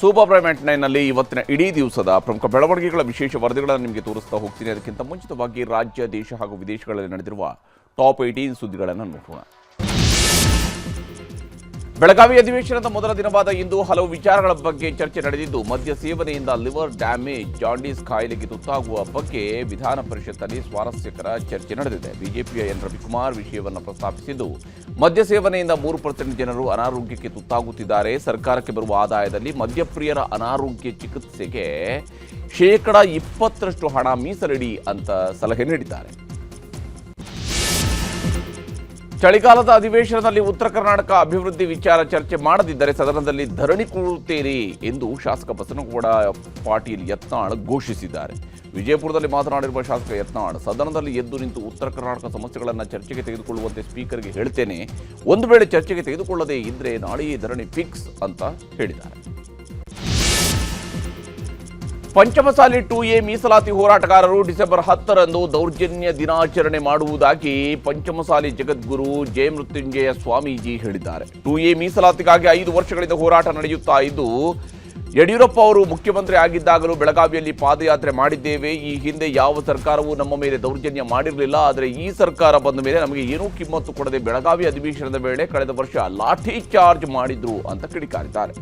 Super prime ನೈನ್ನಲ್ಲಿ ಇವತ್ತಿನ ಇಡೀ ದಿವಸದ ಪ್ರಮುಖ ಬೆಳವಣಿಗೆಗಳ ವಿಶೇಷ ವರದಿಗಳನ್ನು ನಿಮಗೆ ತೋರಿಸ್ತಾ ಹೋಗ್ತೀನಿ. ಅದಕ್ಕಿಂತ ಮುಂಚಿತವಾಗಿ ರಾಜ್ಯ, ದೇಶ ಹಾಗೂ ವಿದೇಶಗಳಲ್ಲಿ ನಡೆದಿರುವ ಟಾಪ್ ಏಯ್ಟೀನ್ ಸುದ್ದಿಗಳನ್ನು ನೋಡೋಣ. ಬೆಳಗಾವಿ ಅಧಿವೇಶನದ ಮೊದಲ ದಿನವಾದ ಇಂದು ಹಲವು ವಿಚಾರಗಳ ಬಗ್ಗೆ ಚರ್ಚೆ ನಡೆದಿದ್ದು, ಮದ್ಯ ಸೇವನೆಯಿಂದ ಲಿವರ್ ಡ್ಯಾಮೇಜ್, ಜಾಂಡೀಸ್ ಕಾಯಿಲೆಗೆ ತುತ್ತಾಗುವ ಬಗ್ಗೆ ವಿಧಾನ ಪರಿಷತ್ನಲ್ಲಿ ಸ್ವಾರಸ್ಯಕರ ಚರ್ಚೆ ನಡೆದಿದೆ. ಬಿಜೆಪಿಯ ಎನ್. ರವಿಕುಮಾರ್ ವಿಷಯವನ್ನು ಪ್ರಸ್ತಾಪಿಸಿದ್ದು, ಮದ್ಯ ಸೇವನೆಯಿಂದ ಮೂರು ಪರ್ಸೆಂಟ್ ಜನರು ಅನಾರೋಗ್ಯಕ್ಕೆ ತುತ್ತಾಗುತ್ತಿದ್ದಾರೆ. ಸರ್ಕಾರಕ್ಕೆ ಬರುವ ಆದಾಯದಲ್ಲಿ ಮದ್ಯಪ್ರಿಯರ ಅನಾರೋಗ್ಯ ಚಿಕಿತ್ಸೆಗೆ ಶೇಕಡ ಇಪ್ಪತ್ತರಷ್ಟು ಹಣ ಮೀಸಲಿಡಿ ಅಂತ ಸಲಹೆ ನೀಡಿದ್ದಾರೆ. ಚಳಿಗಾಲದ ಅಧಿವೇಶನದಲ್ಲಿ ಉತ್ತರ ಕರ್ನಾಟಕ ಅಭಿವೃದ್ಧಿ ವಿಚಾರ ಚರ್ಚೆ ಮಾಡದಿದ್ದರೆ ಸದನದಲ್ಲಿ ಧರಣಿ ಕೂರುತ್ತೇನೆ ಎಂದು ಶಾಸಕ ಬಸನಗೌಡ ಪಾಟೀಲ್ ಯತ್ನಾಳ್ ಘೋಷಿಸಿದ್ದಾರೆ. ವಿಜಯಪುರದಲ್ಲಿ ಮಾತನಾಡಿರುವ ಶಾಸಕ ಯತ್ನಾಳ್, ಸದನದಲ್ಲಿ ಎದ್ದು ನಿಂತು ಉತ್ತರ ಕರ್ನಾಟಕ ಸಮಸ್ಯೆಗಳನ್ನು ಚರ್ಚೆಗೆ ತೆಗೆದುಕೊಳ್ಳುವಂತೆ ಸ್ಪೀಕರ್ಗೆ ಹೇಳ್ತೇನೆ. ಒಂದು ವೇಳೆ ಚರ್ಚೆಗೆ ತೆಗೆದುಕೊಳ್ಳದೇ ಇದ್ರೆ ನಾಳೆಯೇ ಧರಣಿ ಫಿಕ್ಸ್ ಅಂತ ಹೇಳಿದ್ದಾರೆ. ಪಂಚಮಸಾಲಿ ಟು ಎ ಮೀಸಲಾತಿ ಹೋರಾಟಗಾರರು ಡಿಸೆಂಬರ್ ಹತ್ತರಂದು ದೌರ್ಜನ್ಯ ದಿನಾಚರಣೆ ಮಾಡುವುದಾಗಿ ಪಂಚಮಸಾಲಿ ಜಗದ್ಗುರು ಜಯಮೃತ್ಯುಂಜಯ ಸ್ವಾಮೀಜಿ ಹೇಳಿದ್ದಾರೆ. ಟು ಎ ಮೀಸಲಾತಿಗಾಗಿ ಐದು ವರ್ಷಗಳಿಂದ ಹೋರಾಟ ನಡೆಯುತ್ತಾ ಇದ್ದು, ಯಡಿಯೂರಪ್ಪ ಅವರು ಮುಖ್ಯಮಂತ್ರಿ ಆಗಿದ್ದಾಗಲೂ ಬೆಳಗಾವಿಯಲ್ಲಿ ಪಾದಯಾತ್ರೆ ಮಾಡಿದ್ದೇವೆ. ಈ ಹಿಂದೆ ಯಾವ ಸರ್ಕಾರವೂ ನಮ್ಮ ಮೇಲೆ ದೌರ್ಜನ್ಯ ಮಾಡಿರಲಿಲ್ಲ. ಆದರೆ ಈ ಸರ್ಕಾರ ಬಂದ ಮೇಲೆ ನಮಗೆ ಏನೂ ಕಿಮ್ಮತ್ತು ಕೊಡದೆ ಬೆಳಗಾವಿ ಅಧಿವೇಶನದ ವೇಳೆ ಕಳೆದ ವರ್ಷ ಲಾಠಿ ಚಾರ್ಜ್ ಮಾಡಿದ್ರು ಅಂತ ಕಿಡಿಕಾರಿದ್ದಾರೆ.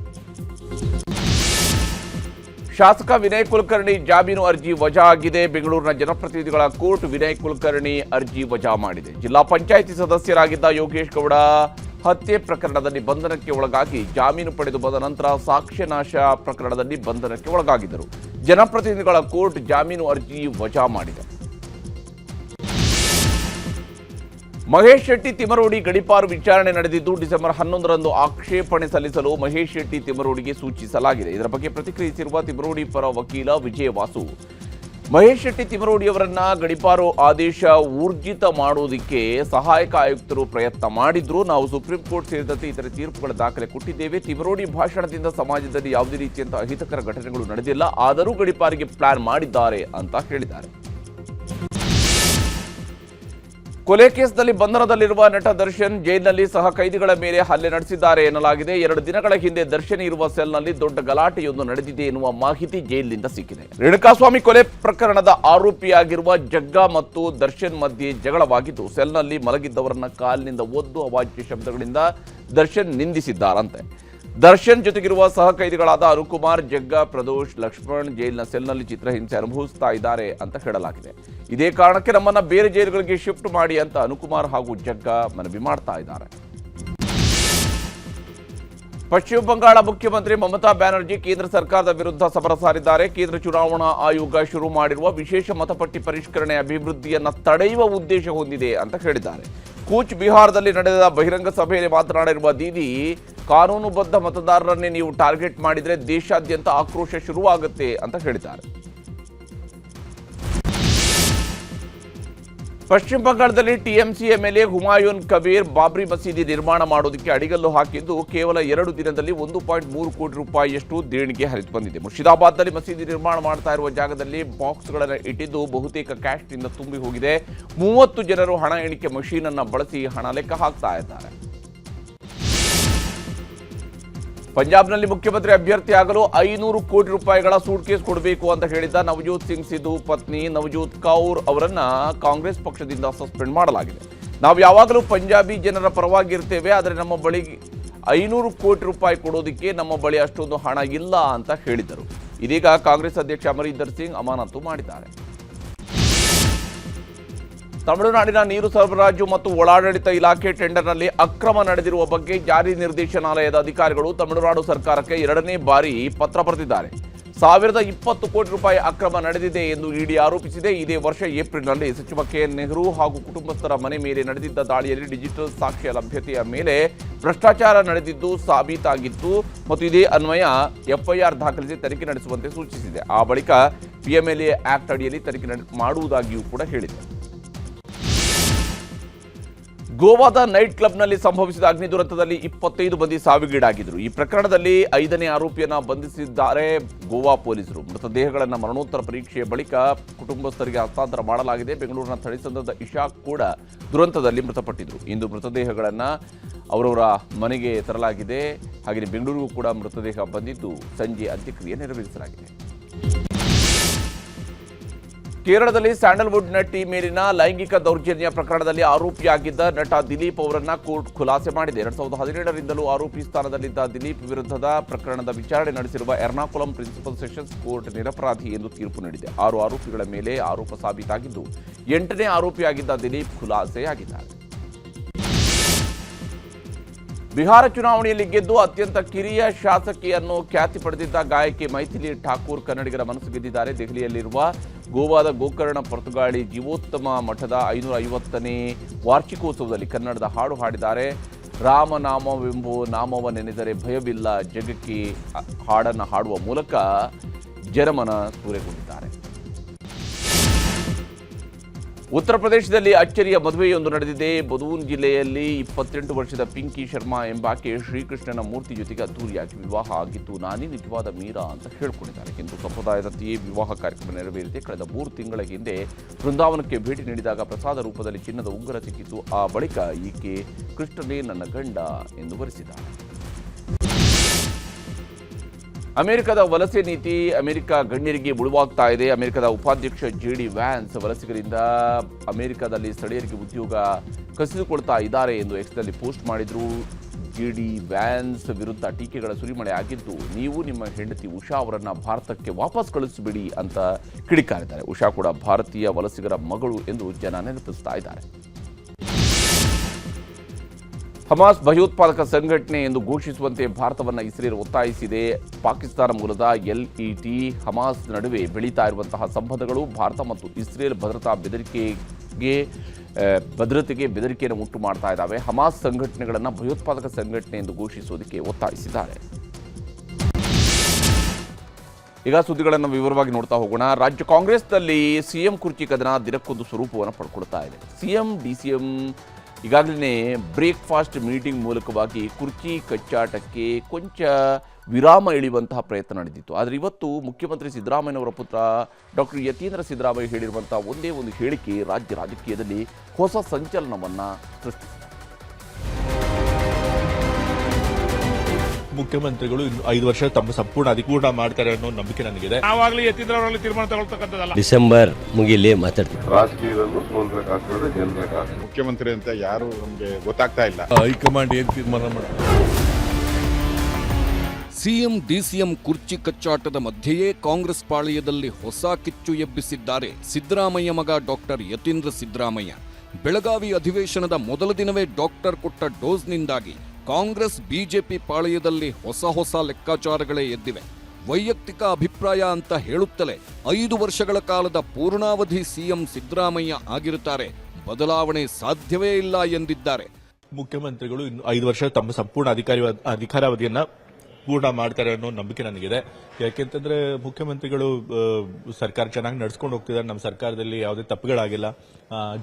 ಶಾಸಕ ವಿನಯ್ ಕುಲಕರ್ಣಿ ಜಾಮೀನು ಅರ್ಜಿ ವಜಾ ಆಗಿದೆ ಬೆಂಗಳೂರಿನ ಜನಪ್ರತಿನಿಧಿಗಳ ಕೋರ್ಟ್ ವಿನಯ್ ಕುಲಕರ್ಣಿ ಅರ್ಜಿ ವಜಾ ಮಾಡಿದೆ. ಜಿಲ್ಲಾ ಪಂಚಾಯಿತಿ ಸದಸ್ಯರಾಗಿದ್ದ ಯೋಗೇಶ್ ಗೌಡ ಹತ್ಯೆ ಪ್ರಕರಣದಲ್ಲಿ ಬಂಧನಕ್ಕೆ ಒಳಗಾಗಿ ಜಾಮೀನು ಪಡೆದು ಬಂದ ನಂತರ ಸಾಕ್ಷ್ಯನಾಶ ಪ್ರಕರಣದಲ್ಲಿ ಬಂಧನಕ್ಕೆ ಒಳಗಾಗಿದ್ದರು. ಜನಪ್ರತಿನಿಧಿಗಳ ಕೋರ್ಟ್ ಜಾಮೀನು ಅರ್ಜಿ ವಜಾ ಮಾಡಿದೆ. ಮಹೇಶ್ ಶೆಟ್ಟಿ ತಿಮರೋಡಿ ಗಡಿಪಾರು ವಿಚಾರಣೆ ನಡೆದಿದ್ದು ಡಿಸೆಂಬರ್ ಹನ್ನೊಂದರಂದು ಆಕ್ಷೇಪಣೆ ಸಲ್ಲಿಸಲು ಮಹೇಶ್ ಶೆಟ್ಟಿ ತಿಮರೋಡಿಗೆ ಸೂಚಿಸಲಾಗಿದೆ. ಇದರ ಬಗ್ಗೆ ಪ್ರತಿಕ್ರಿಯಿಸಿರುವ ತಿಮರೋಡಿ ಪರ ವಕೀಲ ವಿಜಯ ವಾಸು, ಮಹೇಶ್ ಶೆಟ್ಟಿ ತಿಮರೋಡಿಯವರನ್ನ ಗಡಿಪಾರು ಆದೇಶ ಊರ್ಜಿತ ಮಾಡುವುದಕ್ಕೆ ಸಹಾಯಕ ಆಯುಕ್ತರು ಪ್ರಯತ್ನ ಮಾಡಿದ್ರು. ನಾವು ಸುಪ್ರೀಂ ಕೋರ್ಟ್ ಸೇರಿದಂತೆ ಇತರ ತೀರ್ಪುಗಳ ದಾಖಲೆ ಕೊಟ್ಟಿದ್ದೇವೆ. ತಿಮರೋಡಿ ಭಾಷಣದಿಂದ ಸಮಾಜದಲ್ಲಿ ಯಾವುದೇ ರೀತಿಯಂತಹ ಅಹಿತಕರ ಘಟನೆಗಳು ನಡೆದಿಲ್ಲ. ಆದರೂ ಗಡಿಪಾರಿಗೆ ಪ್ಲಾನ್ ಮಾಡಿದ್ದಾರೆ ಅಂತ ಹೇಳಿದ್ದಾರೆ. ಕೊಲೆ ಕೇಸ್ನಲ್ಲಿ ಬಂಧನದಲ್ಲಿರುವ ನಟ ದರ್ಶನ್ ಜೈಲಿನಲ್ಲಿ ಸಹ ಕೈದಿಗಳ ಮೇಲೆ ಹಲ್ಲೆ ನಡೆಸಿದ್ದಾರೆ ಎನ್ನಲಾಗಿದೆ. ಎರಡು ದಿನಗಳ ಹಿಂದೆ ದರ್ಶನ್ ಇರುವ ಸೆಲ್ನಲ್ಲಿ ದೊಡ್ಡ ಗಲಾಟೆಯೊಂದು ನಡೆದಿದೆ ಎನ್ನುವ ಮಾಹಿತಿ ಜೈಲಿನಿಂದ ಸಿಕ್ಕಿದೆ. ರೇಣುಕಾಸ್ವಾಮಿ ಕೊಲೆ ಪ್ರಕರಣದ ಆರೋಪಿಯಾಗಿರುವ ಜಗ್ಗ ಮತ್ತು ದರ್ಶನ್ ಮಧ್ಯೆ ಜಗಳವಾಗಿದ್ದು, ಸೆಲ್ನಲ್ಲಿ ಮಲಗಿದ್ದವರನ್ನ ಕಾಲಿನಿಂದ ಒದ್ದು ಅವಾಚ್ಯ ಶಬ್ದಗಳಿಂದ ದರ್ಶನ್ ನಿಂದಿಸಿದ್ದಾರಂತೆ. ದರ್ಶನ್ ಜೊತೆಗಿರುವ ಸಹ ಕೈದಿಗಳಾದ ಅನುಕುಮಾರ್ ಜಗ್ಗ, ಪ್ರದೋಷ್, ಲಕ್ಷ್ಮಣ್ ಜೈಲಿನ ಸೆಲ್ನಲ್ಲಿ ಚಿತ್ರಹಿಂಸೆ ಅನುಭವಿಸ್ತಾ ಇದ್ದಾರೆ ಅಂತ ಹೇಳಲಾಗಿದೆ. ಇದೇ ಕಾರಣಕ್ಕೆ ನಮ್ಮನ್ನ ಬೇರೆ ಜೈಲುಗಳಿಗೆ ಶಿಫ್ಟ್ ಮಾಡಿ ಅಂತ ಅನುಕುಮಾರ್ ಹಾಗೂ ಜಗ್ಗ ಮನವಿ ಮಾಡ್ತಾ ಇದ್ದಾರೆ. ಪಶ್ಚಿಮ ಬಂಗಾಳ ಮುಖ್ಯಮಂತ್ರಿ ಮಮತಾ ಬ್ಯಾನರ್ಜಿ ಕೇಂದ್ರ ಸರ್ಕಾರದ ವಿರುದ್ಧ ಸಮರ ಸಾರಿದ್ದಾರೆ. ಕೇಂದ್ರ ಚುನಾವಣಾ ಆಯೋಗ ಶುರು ಮಾಡಿರುವ ವಿಶೇಷ ಮತಪಟ್ಟಿ ಪರಿಷ್ಕರಣೆ ಅಭಿವೃದ್ಧಿಯನ್ನು ತಡೆಯುವ ಉದ್ದೇಶ ಹೊಂದಿದೆ ಅಂತ ಹೇಳಿದ್ದಾರೆ. ಕೂಚ್ ಬಿಹಾರದಲ್ಲಿ ನಡೆದ ಬಹಿರಂಗ ಸಭೆಯಲ್ಲಿ ಮಾತನಾಡಿರುವ ದೀದಿ, ಕಾನೂನುಬದ್ಧ ಮತದಾರರನ್ನೇ ನೀವು ಟಾರ್ಗೆಟ್ ಮಾಡಿದರೆ ದೇಶಾದ್ಯಂತ ಆಕ್ರೋಶ ಶುರುವಾಗುತ್ತೆ ಅಂತ ಹೇಳಿದ್ದಾರೆ. ಪಶ್ಚಿಮ ಬಂಗಾಳದಲ್ಲಿ ಟಿಎಂಸಿ ಎಂಎಲ್ಎ ಹುಮಾಯೂನ್ ಕಬೀರ್ ಬಾಬ್ರಿ ಮಸೀದಿ ನಿರ್ಮಾಣ ಮಾಡೋದಕ್ಕೆ ಅಡಿಗಲ್ಲು ಹಾಕಿದ್ದು ಕೇವಲ ಎರಡು ದಿನದಲ್ಲಿ ಒಂದು ಪಾಯಿಂಟ್ ಮೂರು ಕೋಟಿ ರೂಪಾಯಿಯಷ್ಟು ದೇಣಿಗೆ ಹರಿದು ಬಂದಿದೆ. ಮುರ್ಷಿದಾಬಾದ್ನಲ್ಲಿ ಮಸೀದಿ ನಿರ್ಮಾಣ ಮಾಡ್ತಾ ಇರುವ ಜಾಗದಲ್ಲಿ ಬಾಕ್ಸ್ಗಳನ್ನು ಇಟ್ಟಿದ್ದು ಬಹುತೇಕ ಕ್ಯಾಶ್ನಿಂದ ತುಂಬಿ ಹೋಗಿದೆ. ಮೂವತ್ತು ಜನರು ಹಣ ಎಣಿಕೆ ಮಷೀನನ್ನು ಬಳಸಿ ಹಣ ಲೆಕ್ಕ ಹಾಕ್ತಾ ಇದ್ದಾರೆ. ಪಂಜಾಬ್ನಲ್ಲಿ ಮುಖ್ಯಮಂತ್ರಿ ಅಭ್ಯರ್ಥಿ ಆಗಲು ಐನೂರು ಕೋಟಿ ರೂಪಾಯಿಗಳ ಸೂಟ್ ಕೇಸ್ ಕೊಡಬೇಕು ಅಂತ ಹೇಳಿದ್ದ ನವಜೋತ್ ಸಿಂಗ್ ಸಿಧು ಪತ್ನಿ ನವಜೋತ್ ಕೌರ್ ಅವರನ್ನ ಕಾಂಗ್ರೆಸ್ ಪಕ್ಷದಿಂದ ಸಸ್ಪೆಂಡ್ ಮಾಡಲಾಗಿದೆ. ನಾವು ಯಾವಾಗಲೂ ಪಂಜಾಬಿ ಜನರ ಪರವಾಗಿ ಇರ್ತೇವೆ ಆದರೆ ನಮ್ಮ ಬಳಿ ಐನೂರು ಕೋಟಿ ರೂಪಾಯಿ ಕೊಡೋದಕ್ಕೆ ನಮ್ಮ ಬಳಿ ಅಷ್ಟೊಂದು ಹಣ ಇಲ್ಲ ಅಂತ ಹೇಳಿದರು ಇದೀಗ ಕಾಂಗ್ರೆಸ್ ಅಧ್ಯಕ್ಷ ಅಮರೀಂದರ್ ಸಿಂಗ್ ಅಮಾನತು ಮಾಡಿದ್ದಾರೆ. ತಮಿಳುನಾಡಿನ ನೀರು ಸರಬರಾಜು ಮತ್ತು ಒಳಾಡಳಿತ ಇಲಾಖೆ ಟೆಂಡರ್ನಲ್ಲಿ ಅಕ್ರಮ ನಡೆದಿರುವ ಬಗ್ಗೆ ಜಾರಿ ನಿರ್ದೇಶನಾಲಯದ ಅಧಿಕಾರಿಗಳು ತಮಿಳುನಾಡು ಸರ್ಕಾರಕ್ಕೆ ಎರಡನೇ ಬಾರಿ ಪತ್ರ ಬರೆದಿದ್ದಾರೆ. ಸಾವಿರದ ಇಪ್ಪತ್ತು ಕೋಟಿ ರೂಪಾಯಿ ಅಕ್ರಮ ನಡೆದಿದೆ ಎಂದು ಇಡಿ ಆರೋಪಿಸಿದೆ. ಇದೇ ವರ್ಷ ಏಪ್ರಿಲ್ನಲ್ಲಿ ಸಚಿವ ಕೆ ನೆಹರು ಹಾಗೂ ಕುಟುಂಬಸ್ಥರ ಮನೆ ಮೇಲೆ ನಡೆದಿದ್ದ ದಾಳಿಯಲ್ಲಿ ಡಿಜಿಟಲ್ ಸಾಕ್ಷ್ಯ ಲಭ್ಯತೆಯ ಮೇಲೆ ಭ್ರಷ್ಟಾಚಾರ ನಡೆದಿದ್ದು ಸಾಬೀತಾಗಿತ್ತು ಮತ್ತು ಇದೇ ಅನ್ವಯ ಎಫ್ಐಆರ್ ದಾಖಲಿಸಿ ತನಿಖೆ ನಡೆಸುವಂತೆ ಸೂಚಿಸಿದೆ. ಆ ಬಳಿಕ ಪಿಎಂಎಲ್ಎ ಆಕ್ಟ್ ಅಡಿಯಲ್ಲಿ ತನಿಖೆ ಮಾಡುವುದಾಗಿಯೂ ಕೂಡ ಹೇಳಿದೆ. ಗೋವಾದ ನೈಟ್ ಕ್ಲಬ್ನಲ್ಲಿ ಸಂಭವಿಸಿದ ಅಗ್ನಿ ದುರಂತದಲ್ಲಿ ಇಪ್ಪತ್ತೈದು ಮಂದಿ ಸಾವಿಗೀಡಾಗಿದ್ದರು. ಈ ಪ್ರಕರಣದಲ್ಲಿ ಐದನೇ ಆರೋಪಿಯನ್ನ ಬಂಧಿಸಿದ್ದಾರೆ ಗೋವಾ ಪೊಲೀಸರು. ಮೃತದೇಹಗಳನ್ನು ಮರಣೋತ್ತರ ಪರೀಕ್ಷೆಯ ಬಳಿಕ ಕುಟುಂಬಸ್ಥರಿಗೆ ಹಸ್ತಾಂತರ ಮಾಡಲಾಗಿದೆ. ಬೆಂಗಳೂರಿನ ಥಳಿಸಂದದ ಇಶಾಕ್ ಕೂಡ ದುರಂತದಲ್ಲಿ ಮೃತಪಟ್ಟಿದ್ರು ಇಂದು ಮೃತದೇಹಗಳನ್ನು ಅವರವರ ಮನೆಗೆ ತರಲಾಗಿದೆ. ಹಾಗೆಯೇ ಬೆಂಗಳೂರಿಗೂ ಕೂಡ ಮೃತದೇಹ ಬಂದಿದ್ದು ಸಂಜೆ ಅಂತ್ಯಕ್ರಿಯೆ ನೆರವೇರಿಸಲಾಗಿದೆ. ಕೇರಳದಲ್ಲಿ ಸ್ಯಾಂಡಲ್ವುಡ್ ನಟಿ ಮೇಲಿನ ಲೈಂಗಿಕ ದೌರ್ಜನ್ಯ ಪ್ರಕರಣದಲ್ಲಿ ಆರೋಪಿಯಾಗಿದ್ದ ನಟ ದಿಲೀಪ್ ಅವರನ್ನ ಕೋರ್ಟ್ ಖುಲಾಸೆ ಮಾಡಿದೆ. ಎರಡ್ ಸಾವಿರದ ಹದಿನೇಳರಿಂದಲೂ ಆರೋಪಿ ಸ್ಥಾನದಲ್ಲಿದ್ದ ದಿಲೀಪ್ ವಿರುದ್ಧದ ಪ್ರಕರಣದ ವಿಚಾರಣೆ ನಡೆಸಿರುವ ಎರ್ನಾಕುಲಂ ಪ್ರಿನ್ಸಿಪಲ್ ಸೆಷನ್ಸ್ ಕೋರ್ಟ್ ನಿರಪರಾಧಿ ಎಂದು ತೀರ್ಪು ನೀಡಿದೆ. ಆರು ಆರೋಪಿಗಳ ಮೇಲೆ ಆರೋಪ ಸಾಬೀತಾಗಿದ್ದು, ಎಂಟನೇ ಆರೋಪಿಯಾಗಿದ್ದ ದಿಲೀಪ್ ಖುಲಾಸೆಯಾಗಿದ್ದಾರೆ. ಬಿಹಾರ ಚುನಾವಣೆಯಲ್ಲಿ ಗೆದ್ದು ಅತ್ಯಂತ ಕಿರಿಯ ಶಾಸಕಿಯನ್ನು ಖ್ಯಾತಿ ಪಡೆದಿದ್ದ ಗಾಯಕಿ ಮೈಥಿಲಿ ಠಾಕೂರ್ ಕನ್ನಡಿಗರ ಮನಸ್ಸು ಗೆದ್ದಿದ್ದಾರೆ. ದೆಹಲಿಯಲ್ಲಿರುವ ಗೋವಾದ ಗೋಕರ್ಣ ಪರ್ತುಗಾಳಿ ಜೀವೋತ್ತಮ ಮಠದ ಐನೂರ ಐವತ್ತನೇ ವಾರ್ಷಿಕೋತ್ಸವದಲ್ಲಿ ಕನ್ನಡದ ಹಾಡು ಹಾಡಿದ್ದಾರೆ. ರಾಮನಾಮವೆಂಬ ನಾಮವ ನೆನೆದರೆ ಭಯವಿಲ್ಲ ಜಗಕ್ಕೆ ಹಾಡನ್ನು ಹಾಡುವ ಮೂಲಕ ಜನಮನ ಸೂರೆಗೊಂಡಿದ್ದಾರೆ ಉತ್ತರ ಪ್ರದೇಶದಲ್ಲಿ ಅಚ್ಚರಿಯ ಮದುವೆಯೊಂದು ನಡೆದಿದೆ. ಬದೂನ್ ಜಿಲ್ಲೆಯಲ್ಲಿ ಇಪ್ಪತ್ತೆಂಟು ವರ್ಷದ ಪಿಂಕಿ ಶರ್ಮಾ ಎಂಬಾಕೆ ಶ್ರೀಕೃಷ್ಣನ ಮೂರ್ತಿ ಜೊತೆಗೆ ಅದ್ದೂರಿಯಾಗಿ ವಿವಾಹ ಆಗಿದ್ದು ನಾನೇ ನಿಜವಾದ ಮೀರಾ ಅಂತ ಹೇಳಿಕೊಂಡಿದ್ದಾರೆ. ಹಿಂದೂ ಸಂಪ್ರದಾಯದಂತೆಯೇ ವಿವಾಹ ಕಾರ್ಯಕ್ರಮ ನೆರವೇರಿದೆ. ಕಳೆದ ಮೂರು ತಿಂಗಳ ಹಿಂದೆ ಬೃಂದಾವನಕ್ಕೆ ಭೇಟಿ ನೀಡಿದಾಗ ಪ್ರಸಾದ ರೂಪದಲ್ಲಿ ಚಿನ್ನದ ಉಂಗುರ ಸಿಕ್ಕಿತು. ಆ ಬಳಿಕ ಈಕೆ ಕೃಷ್ಣನೇ ನನ್ನ ಗಂಡ ಎಂದು ವರಿಸಿದ್ದಾರೆ. ಅಮೆರಿಕದ ವಲಸೆ ನೀತಿ ಅಮೆರಿಕ ಗಣ್ಯರಿಗೆ ಮುಳುವಾಗ್ತಾ ಇದೆ. ಅಮೆರಿಕದ ಉಪಾಧ್ಯಕ್ಷ ಜೆ ಡಿ ವ್ಯಾನ್ಸ್ ವಲಸಿಗರಿಂದ ಅಮೆರಿಕದಲ್ಲಿ ಸ್ಥಳೀಯರಿಗೆ ಉದ್ಯೋಗ ಕಸಿದುಕೊಳ್ತಾ ಇದ್ದಾರೆ ಎಂದು ಎಕ್ಸ್ನಲ್ಲಿ ಪೋಸ್ಟ್ ಮಾಡಿದ್ರು. ಜಿ ಡಿ ವ್ಯಾನ್ಸ್ ವಿರುದ್ಧ ಟೀಕೆಗಳ ಸುರಿಮಳೆ ಆಗಿದ್ದು, ನೀವು ನಿಮ್ಮ ಹೆಂಡತಿ ಉಷಾ ಅವರನ್ನು ಭಾರತಕ್ಕೆ ವಾಪಸ್ ಕಳಿಸಿಬಿಡಿ ಅಂತ ಕಿಡಿಕಾರಿದ್ದಾರೆ. ಉಷಾ ಕೂಡ ಭಾರತೀಯ ವಲಸಿಗರ ಮಗಳು ಎಂದು ಜನ ನೆನಪಿಸ್ತಾ ಇದ್ದಾರೆ. ಹಮಾಸ್ ಭಯೋತ್ಪಾದಕ ಸಂಘಟನೆ ಎಂದು ಘೋಷಿಸುವಂತೆ ಭಾರತವನ್ನು ಇಸ್ರೇಲ್ ಒತ್ತಾಯಿಸಿದೆ. ಪಾಕಿಸ್ತಾನ ಮೂಲದ ಎಲ್ಇಟಿ ಹಮಾಸ್ ನಡುವೆ ಬೆಳೀತಾ ಇರುವಂತಹ ಸಂಬಂಧಗಳು ಭಾರತ ಮತ್ತು ಇಸ್ರೇಲ್ ಭದ್ರತಾ ಬೆದರಿಕೆಗೆ ಭದ್ರತೆಗೆ ಬೆದರಿಕೆಯನ್ನು ಉಂಟು ಮಾಡ್ತಾ ಇದ್ದಾವೆ. ಹಮಾಸ್ ಸಂಘಟನೆಗಳನ್ನು ಭಯೋತ್ಪಾದಕ ಸಂಘಟನೆ ಎಂದು ಘೋಷಿಸುವುದಕ್ಕೆ ಒತ್ತಾಯಿಸಿದ್ದಾರೆ. ಈಗ ಸುದ್ದಿಗಳನ್ನು ವಿವರವಾಗಿ ನೋಡ್ತಾ ಹೋಗೋಣ. ರಾಜ್ಯ ಕಾಂಗ್ರೆಸ್ನಲ್ಲಿ ಸಿಎಂ ಕುರ್ಚಿ ಕದನ ದಿನಕ್ಕೊಂದು ಸ್ವರೂಪವನ್ನು ಪಡ್ಕೊಳ್ತಾ ಇದೆ. ಸಿಎಂ ಡಿಸಿಎಂ ಈಗಾಗಲೇ ಬ್ರೇಕ್ಫಾಸ್ಟ್ ಮೀಟಿಂಗ್ ಮೂಲಕವಾಗಿ ಕುರ್ಚಿ ಕಚ್ಚಾಟಕ್ಕೆ ಕೊಂಚ ವಿರಾಮ ಎಳೆಯುವಂತಹ ಪ್ರಯತ್ನ ನಡೆದಿತ್ತು. ಆದರೆ ಇವತ್ತು ಮುಖ್ಯಮಂತ್ರಿ ಸಿದ್ದರಾಮಯ್ಯನವರ ಪುತ್ರ ಡಾಕ್ಟರ್ ಯತೀಂದ್ರ ಸಿದ್ದರಾಮಯ್ಯ ಹೇಳಿರುವಂಥ ಒಂದೇ ಒಂದು ಹೇಳಿಕೆ ರಾಜ್ಯ ರಾಜಕೀಯದಲ್ಲಿ ಹೊಸ ಸಂಚಲನವನ್ನು ಸೃಷ್ಟಿಸಿದೆ ಮುಖ್ಯಮಂತ್ರಿಗಳು ಇನ್ನು ಐದು ವರ್ಷ ತಮ್ಮ ಸಂಪೂರ್ಣ ಅಧಿಪೂರ್ಣ ಮಾಡ್ತಾರೆ ಅನ್ನೋ ನಂಬಿಕೆ ನನಗಿದೆ. ನಾವಾಗ್ಲಿ ತೀರ್ಮಾನ ತಗೊಳ್ತಕ್ಕಂಥದ್ದಲ್ಲ. ಡಿಸೆಂಬರ್ ಮುಗಿಲಿ ಮಾತಾಡ್ತೀವಿ ರಾಜಕೀಯದಲ್ಲೂ ಮುಖ್ಯಮಂತ್ರಿ ಅಂತ ಯಾರು ನಮ್ಗೆ ಗೊತ್ತಾಗ್ತಾ ಇಲ್ಲ. ಹೈಕಮಾಂಡ್ ಏನ್ ತೀರ್ಮಾನ ಮಾಡ್ತಾರೆ ಸಿಎಂ ಡಿಸಿಎಂ ಕುರ್ಚಿ ಕಚ್ಚಾಟದ ಮಧ್ಯೆಯೇ ಕಾಂಗ್ರೆಸ್ ಪಾಳೆಯದಲ್ಲಿ ಹೊಸ ಕಿಚ್ಚು ಎಬ್ಬಿಸಿದ್ದಾರೆ ಸಿದ್ದರಾಮಯ್ಯ ಮಗ ಡಾಕ್ಟರ್ ಯತೀಂದ್ರ ಸಿದ್ದರಾಮಯ್ಯ. ಬೆಳಗಾವಿ ಅಧಿವೇಶನದ ಮೊದಲ ದಿನವೇ ಡಾಕ್ಟರ್ ಕೊಟ್ಟ ಡೋಸ್ನಿಂದಾಗಿ ಕಾಂಗ್ರೆಸ್ ಬಿಜೆಪಿ ಪಾಳಯದಲ್ಲಿ ಹೊಸ ಹೊಸ ಲೆಕ್ಕಾಚಾರಗಳೇ ಎದ್ದಿವೆ. ವೈಯಕ್ತಿಕ ಅಭಿಪ್ರಾಯ ಅಂತ ಹೇಳುತ್ತಲೇ ಐದು ವರ್ಷಗಳ ಕಾಲದ ಪೂರ್ಣಾವಧಿ ಸಿಎಂ ಸಿದ್ದರಾಮಯ್ಯ ಆಗಿರುತ್ತಾರೆ. ಬದಲಾವಣೆ ಸಾಧ್ಯವೇ ಇಲ್ಲ ಎಂದಿದ್ದಾರೆ. ಮುಖ್ಯಮಂತ್ರಿಗಳು ಇನ್ನು ಐದು ವರ್ಷ ತಮ್ಮ ಸಂಪೂರ್ಣ ಅಧಿಕಾರಿ ಅಧಿಕಾರಾವಧಿಯನ್ನ ಪೂರ್ಣ ಮಾಡ್ತಾರೆ ಅನ್ನೋ ನಂಬಿಕೆ ನನಗಿದೆ. ಯಾಕೆಂತಂದ್ರೆ ಮುಖ್ಯಮಂತ್ರಿಗಳು ಸರ್ಕಾರ ಚೆನ್ನಾಗಿ ನಡ್ಸ್ಕೊಂಡು ಹೋಗ್ತಿದ್ದಾರೆ. ನಮ್ಮ ಸರ್ಕಾರದಲ್ಲಿ ಯಾವುದೇ ತಪ್ಪುಗಳಾಗಿಲ್ಲ.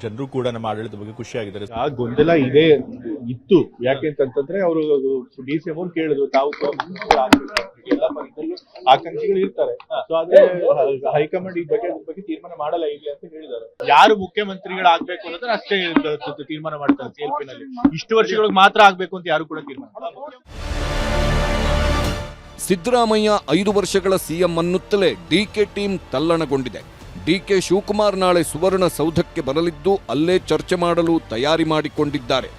ಜನರು ಕೂಡ ನಮ್ಮ ಆಡಳಿತದ ಬಗ್ಗೆ ಖುಷಿಯಾಗಿದ್ದಾರೆ. ಆ ಗೊಂದಲ ಇದೆ ಇತ್ತು. ಯಾಕೆಂತಂತಂದ್ರೆ ಅವರು ಡಿ ಸಿ ಎಂ ಕೇಳಿದ್ರು ತಾವು ಆಕಾಂಕ್ಷಿಗಳು ಇರ್ತಾರೆ. ಸೊ ಆದ್ರೆ ಹ- ಹೈಕಮಾಂಡ್ ಈ ಬಗ್ಗೆ ಬಗ್ಗೆ ತೀರ್ಮಾನ ಮಾಡಲ್ಲ ಈಗ ಅಂತ ಹೇಳಿದ್ದಾರೆ. ಯಾರು ಮುಖ್ಯಮಂತ್ರಿಗಳಾಗ್ಬೇಕು ಅನ್ನೋದನ್ನ ಅಷ್ಟೇ ತೀರ್ಮಾನ ಮಾಡ್ತಾರೆ ಸಿಎಲ್ಪಿ ನಲ್ಲಿ. ಇಷ್ಟು ವರ್ಷಗಳಿಗೆ ಮಾತ್ರ ಆಗ್ಬೇಕು ಅಂತ ಯಾರು ಕೂಡ ತೀರ್ಮಾನ ಮಾಡಲ್ಲ. ಸಿದ್ದರಾಮಯ್ಯ ಐದು ವರ್ಷಗಳ ಸಿಎಂ ಅನ್ನುತ್ತಲೇ ಡಿಕೆ ಟೀಮ್ ತಲ್ಲಣಗೊಂಡಿದೆ. ಡಿಕೆ ಶಿವಕುಮಾರ್ ನಾಳೆ ಸುವರ್ಣ ಸೌಧಕ್ಕೆ ಬರಲಿದ್ದು ಅಲ್ಲೇ ಚರ್ಚೆ ಮಾಡಲು ತಯಾರಿ ಮಾಡಿಕೊಂಡಿದ್ದಾರೆ.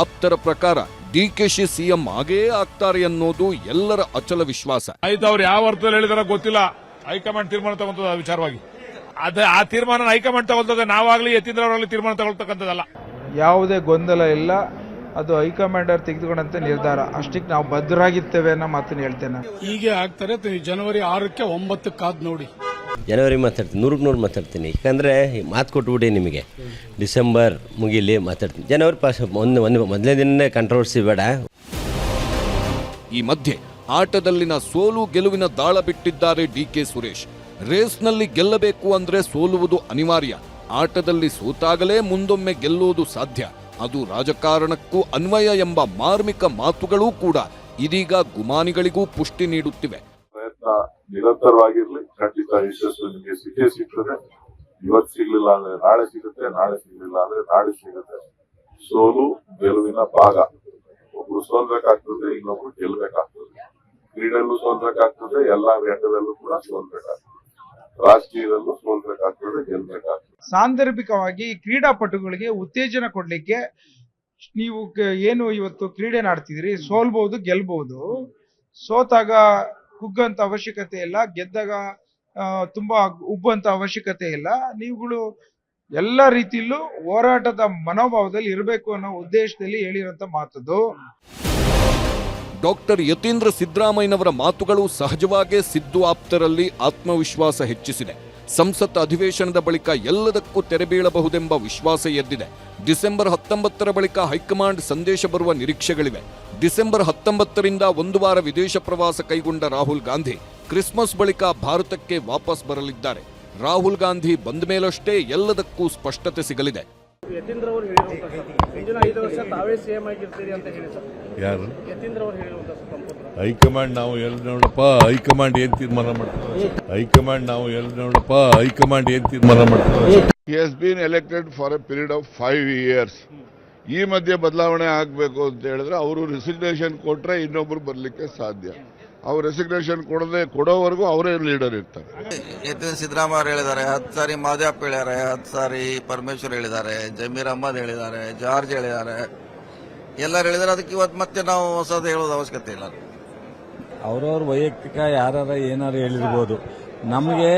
ಆಪ್ತರ ಪ್ರಕಾರ ಡಿಕೆಶಿ ಸಿಎಂ ಆಗೇ ಆಗ್ತಾರೆ ಅನ್ನೋದು ಎಲ್ಲರ ಅಚಲ ವಿಶ್ವಾಸ. ಆಯ್ತು ಅವ್ರು ಯಾವ ಅರ್ಥದಲ್ಲಿ ಹೇಳಿದಾರ ಗೊತ್ತಿಲ್ಲ. ಹೈಕಮಾಂಡ್ ತೀರ್ಮಾನ ತಗೊಂತದ ಆ ವಿಚಾರವಾಗಿ. ಅದೇ ಆ ತೀರ್ಮಾನ ಹೈಕಮಾಂಡ್ ತಗೊಳ್ತದೆ. ನಾವಾಗ್ಲಿ ಯತೀಂದ್ರ ಅವರಲ್ಲಿ ತೀರ್ಮಾನ ತಗೊಳ್ತಕ್ಕಂಥದ್ದಲ್ಲ. ಯಾವುದೇ ಗೊಂದಲ ಇಲ್ಲ. ಅದು ಹೈಕಮಾಂಡರ್ ತೆಗೆದುಕೊಂಡಂತ ನಿರ್ಧಾರ. ಅಷ್ಟಕ್ಕೆ ನಾವು ಭದ್ರಾಗಿರ್ತೇವೆ ಅನ್ನೋ ಮಾತನ್ನು ಹೇಳ್ತೇನೆ ಹೀಗೆ ಆಗ್ತಾರೆ. ಜನವರಿ ಆರಕ್ಕೆ ಒಂಬತ್ತಕ್ಕೆ ಕಾದ್ ನೋಡಿ. ಜನವರಿ ಮಾತಾಡ್ತೀನಿ ನೂರಕ್ಕೆ ನೂರು ಮಾತಾಡ್ತೀನಿ. ಯಾಕಂದರೆ ಮಾತು ಕೊಟ್ಬಿಡಿ ನಿಮಗೆ. ಡಿಸೆಂಬರ್ ಮುಗಿಲಿ ಮಾತಾಡ್ತೀನಿ. ಜನವರಿ ಪಾಸ್ ಒಂದು ಒಂದು ಮೊದಲನೇ ದಿನನೇ ಕಂಟ್ರವರ್ಸಿ ಬೇಡ. ಈ ಮಧ್ಯೆ ಆಟದಲ್ಲಿನ ಸೋಲು ಗೆಲುವಿನ ದಾಳ ಬಿಟ್ಟಿದ್ದಾರೆ ಡಿ ಕೆ ಸುರೇಶ್. ರೇಸ್ನಲ್ಲಿ ಗೆಲ್ಲಬೇಕು ಅಂದರೆ ಸೋಲುವುದು ಅನಿವಾರ್ಯ. ಆಟದಲ್ಲಿ ಸೋತಾಗಲೇ ಮುಂದೊಮ್ಮೆ ಗೆಲ್ಲುವುದು ಸಾಧ್ಯ. ಅದು ರಾಜಕಾರಣಕ್ಕೂ ಅನ್ವಯ ಎಂಬ ಮಾರ್ಮಿಕ ಮಾತುಗಳೂ ಕೂಡ ಇದೀಗ ಗುಮಾನಿಗಳಿಗೂ ಪುಷ್ಟಿ ನೀಡುತ್ತಿವೆ. ಪ್ರಯತ್ನ ನಿರಂತರವಾಗಿರ್ಲಿ. ಖಂಡಿತ ಯಶಸ್ಸು ನಿಮಗೆ ಸಿಕ್ಕೇ ಸಿಗ್ತದೆ. ಇವತ್ತು ಸಿಗ್ಲಿಲ್ಲ ಅಂದ್ರೆ ನಾಳೆ ಸಿಗುತ್ತೆ, ನಾಳೆ ಸಿಗ್ಲಿಲ್ಲ ಅಂದ್ರೆ ನಾಳೆ ಸಿಗುತ್ತೆ. ಸೋಲು ಗೆಲುವಿನ ಭಾಗ. ಒಬ್ರು ಸೋಲ್ಬೇಕಾಗ್ತದೆ, ಇನ್ನೊಬ್ರು ಗೆಲ್ಬೇಕಾಗ್ತದೆ ಕ್ರೀಡೆಯಲ್ಲೂ ಸೋಲ್ಬೇಕಾಗ್ತದೆ, ಎಲ್ಲಾ ರಂಗದಲ್ಲೂ ಕೂಡ ಸೋಲ್ಬೇಕಾಗ್ತದೆ. ರಾಜಕೀಯದಲ್ಲೂ ಸೋಲ್ಬೇಕಾಗ್ತದೆ ಗೆಲ್ಬೇಕಾಗ್ತದೆ ಸಾಂದರ್ಭಿಕವಾಗಿ ಕ್ರೀಡಾಪಟುಗಳಿಗೆ ಉತ್ತೇಜನ ಕೊಡ್ಲಿಕ್ಕೆ ನೀವು ಏನು ಇವತ್ತು ಕ್ರೀಡೆ ಆಡ್ತಿದ್ರಿ ಸೋಲ್ಬಹುದು ಗೆಲ್ಬಹುದು ಸೋತಾಗ ಕುಗ್ಗಂತ ಅವಶ್ಯಕತೆ ಇಲ್ಲ, ಗೆದ್ದಾಗ ತುಂಬಾ ಉಬ್ಬಂತ ಅವಶ್ಯಕತೆ ಇಲ್ಲ. ನೀವುಗಳು ಎಲ್ಲ ರೀತಿಯಲ್ಲೂ ಹೋರಾಟದ ಮನೋಭಾವದಲ್ಲಿ ಇರಬೇಕು ಅನ್ನೋ ಉದ್ದೇಶದಲ್ಲಿ ಹೇಳಿರೋಂಥ ಮಾತದು ಡಾಕ್ಟರ್ ಯತೀಂದ್ರ ಸಿದ್ದರಾಮಯ್ಯನವರ ಮಾತುಗಳು ಸಹಜವಾಗೇ ಸಿದ್ದು ಆಪ್ತರಲ್ಲಿ ಆತ್ಮವಿಶ್ವಾಸ ಹೆಚ್ಚಿಸಿದೆ. ಸಂಸತ್ ಅಧಿವೇಶನದ ಬಳಿಕ ಎಲ್ಲದಕ್ಕೂ ತೆರೆಬೀಳಬಹುದೆಂಬ ವಿಶ್ವಾಸ ಎದ್ದಿದೆ. ಡಿಸೆಂಬರ್ ಹತ್ತೊಂಬತ್ತರ ಬಳಿಕ ಹೈಕಮಾಂಡ್ ಸಂದೇಶ ಬರುವ ನಿರೀಕ್ಷೆಗಳಿವೆ. ಡಿಸೆಂಬರ್ ಹತ್ತೊಂಬತ್ತರಿಂದ ಒಂದು ವಾರ ವಿದೇಶ ಪ್ರವಾಸ ಕೈಗೊಂಡ ರಾಹುಲ್ ಗಾಂಧಿ ಕ್ರಿಸ್ಮಸ್ ಬಳಿಕ ಭಾರತಕ್ಕೆ ವಾಪಸ್ ಬರಲಿದ್ದಾರೆ. ರಾಹುಲ್ ಗಾಂಧಿ ಬಂದ ಮೇಲಷ್ಟೇ ಎಲ್ಲದಕ್ಕೂ ಸ್ಪಷ್ಟತೆ ಸಿಗಲಿದೆ. ಯತೀಂದ್ರ ಅವರು ಹೇಳಿರುವಂತಹ ವರ್ಷ ತಾವೇ ಸಿಎಂ ಆಗಿರ್ತೀರಿ ಅಂತ ಹೇಳಿ ಸರ್. ಯಾರು? ಹೈಕಮಾಂಡ್ ನಾವು ಎಲ್ಲಿ ನೋಡಪ್ಪ ಹೈಕಮಾಂಡ್ ಏನ್ ತೀರ್ಮಾನ ಮಾಡ್ತಾರೆ? ಹೈಕಮಾಂಡ್ ನಾವು ಎಲ್ಲಿ ನೋಡಪ್ಪ ಹೈಕಮಾಂಡ್ ಏನ್ ತೀರ್ಮಾನ ಮಾಡ್ತಾರೆ? He has elected for a a of five years years. ಈ ಮಧ್ಯೆ ಬದಲಾವಣೆ ಆಗಬೇಕು ಅಂತ ಹೇಳಿದ್ರೆ ಅವರು ರೆಸಿಗ್ನೇಷನ್ ಕೊಟ್ರೆ ಇನ್ನೊಬ್ರು ಬರಲಿಕ್ಕೆ ಸಾಧ್ಯ. ಅವ್ರು ರೆಸಿಗ್ನೇಷನ್ ಕೊಡದೆ ಕೊಡೋವರೆಗೂ ಅವರೇ ಲೀಡರ್ ಇರ್ತಾರೆ. ನಿತಿನ್ ಸಿದ್ದರಾಮಯ್ಯ ಅವರು ಹೇಳಿದ್ದಾರೆ ಹತ್ತು ಸಾರಿ ಮಾದೇವಪ್ಪ ಹೇಳಿದ್ದಾರೆ ಹತ್ತು ಸಾರಿ ಪರಮೇಶ್ವರ್ ಹೇಳಿದ್ದಾರೆ ಜಮೀರ್ ಅಹಮದ್ ಹೇಳಿದ್ದಾರೆ ಜಾರ್ಜ್ ಹೇಳಿದ್ದಾರೆ. ಎಲ್ಲರೂ ಹೇಳಿದ್ದಾರೆ ಅದಕ್ಕೆ ಇವತ್ತು ಮತ್ತೆ ನಾವು ಹೊಸದು ಹೇಳೋದು ಅವಶ್ಯಕತೆ ಇಲ್ಲ. ಅವ್ರವ್ರ ವೈಯಕ್ತಿಕ ಯಾರ ಏನಾರು ಹೇಳಿರ್ಬೋದು. ನಮಗೆ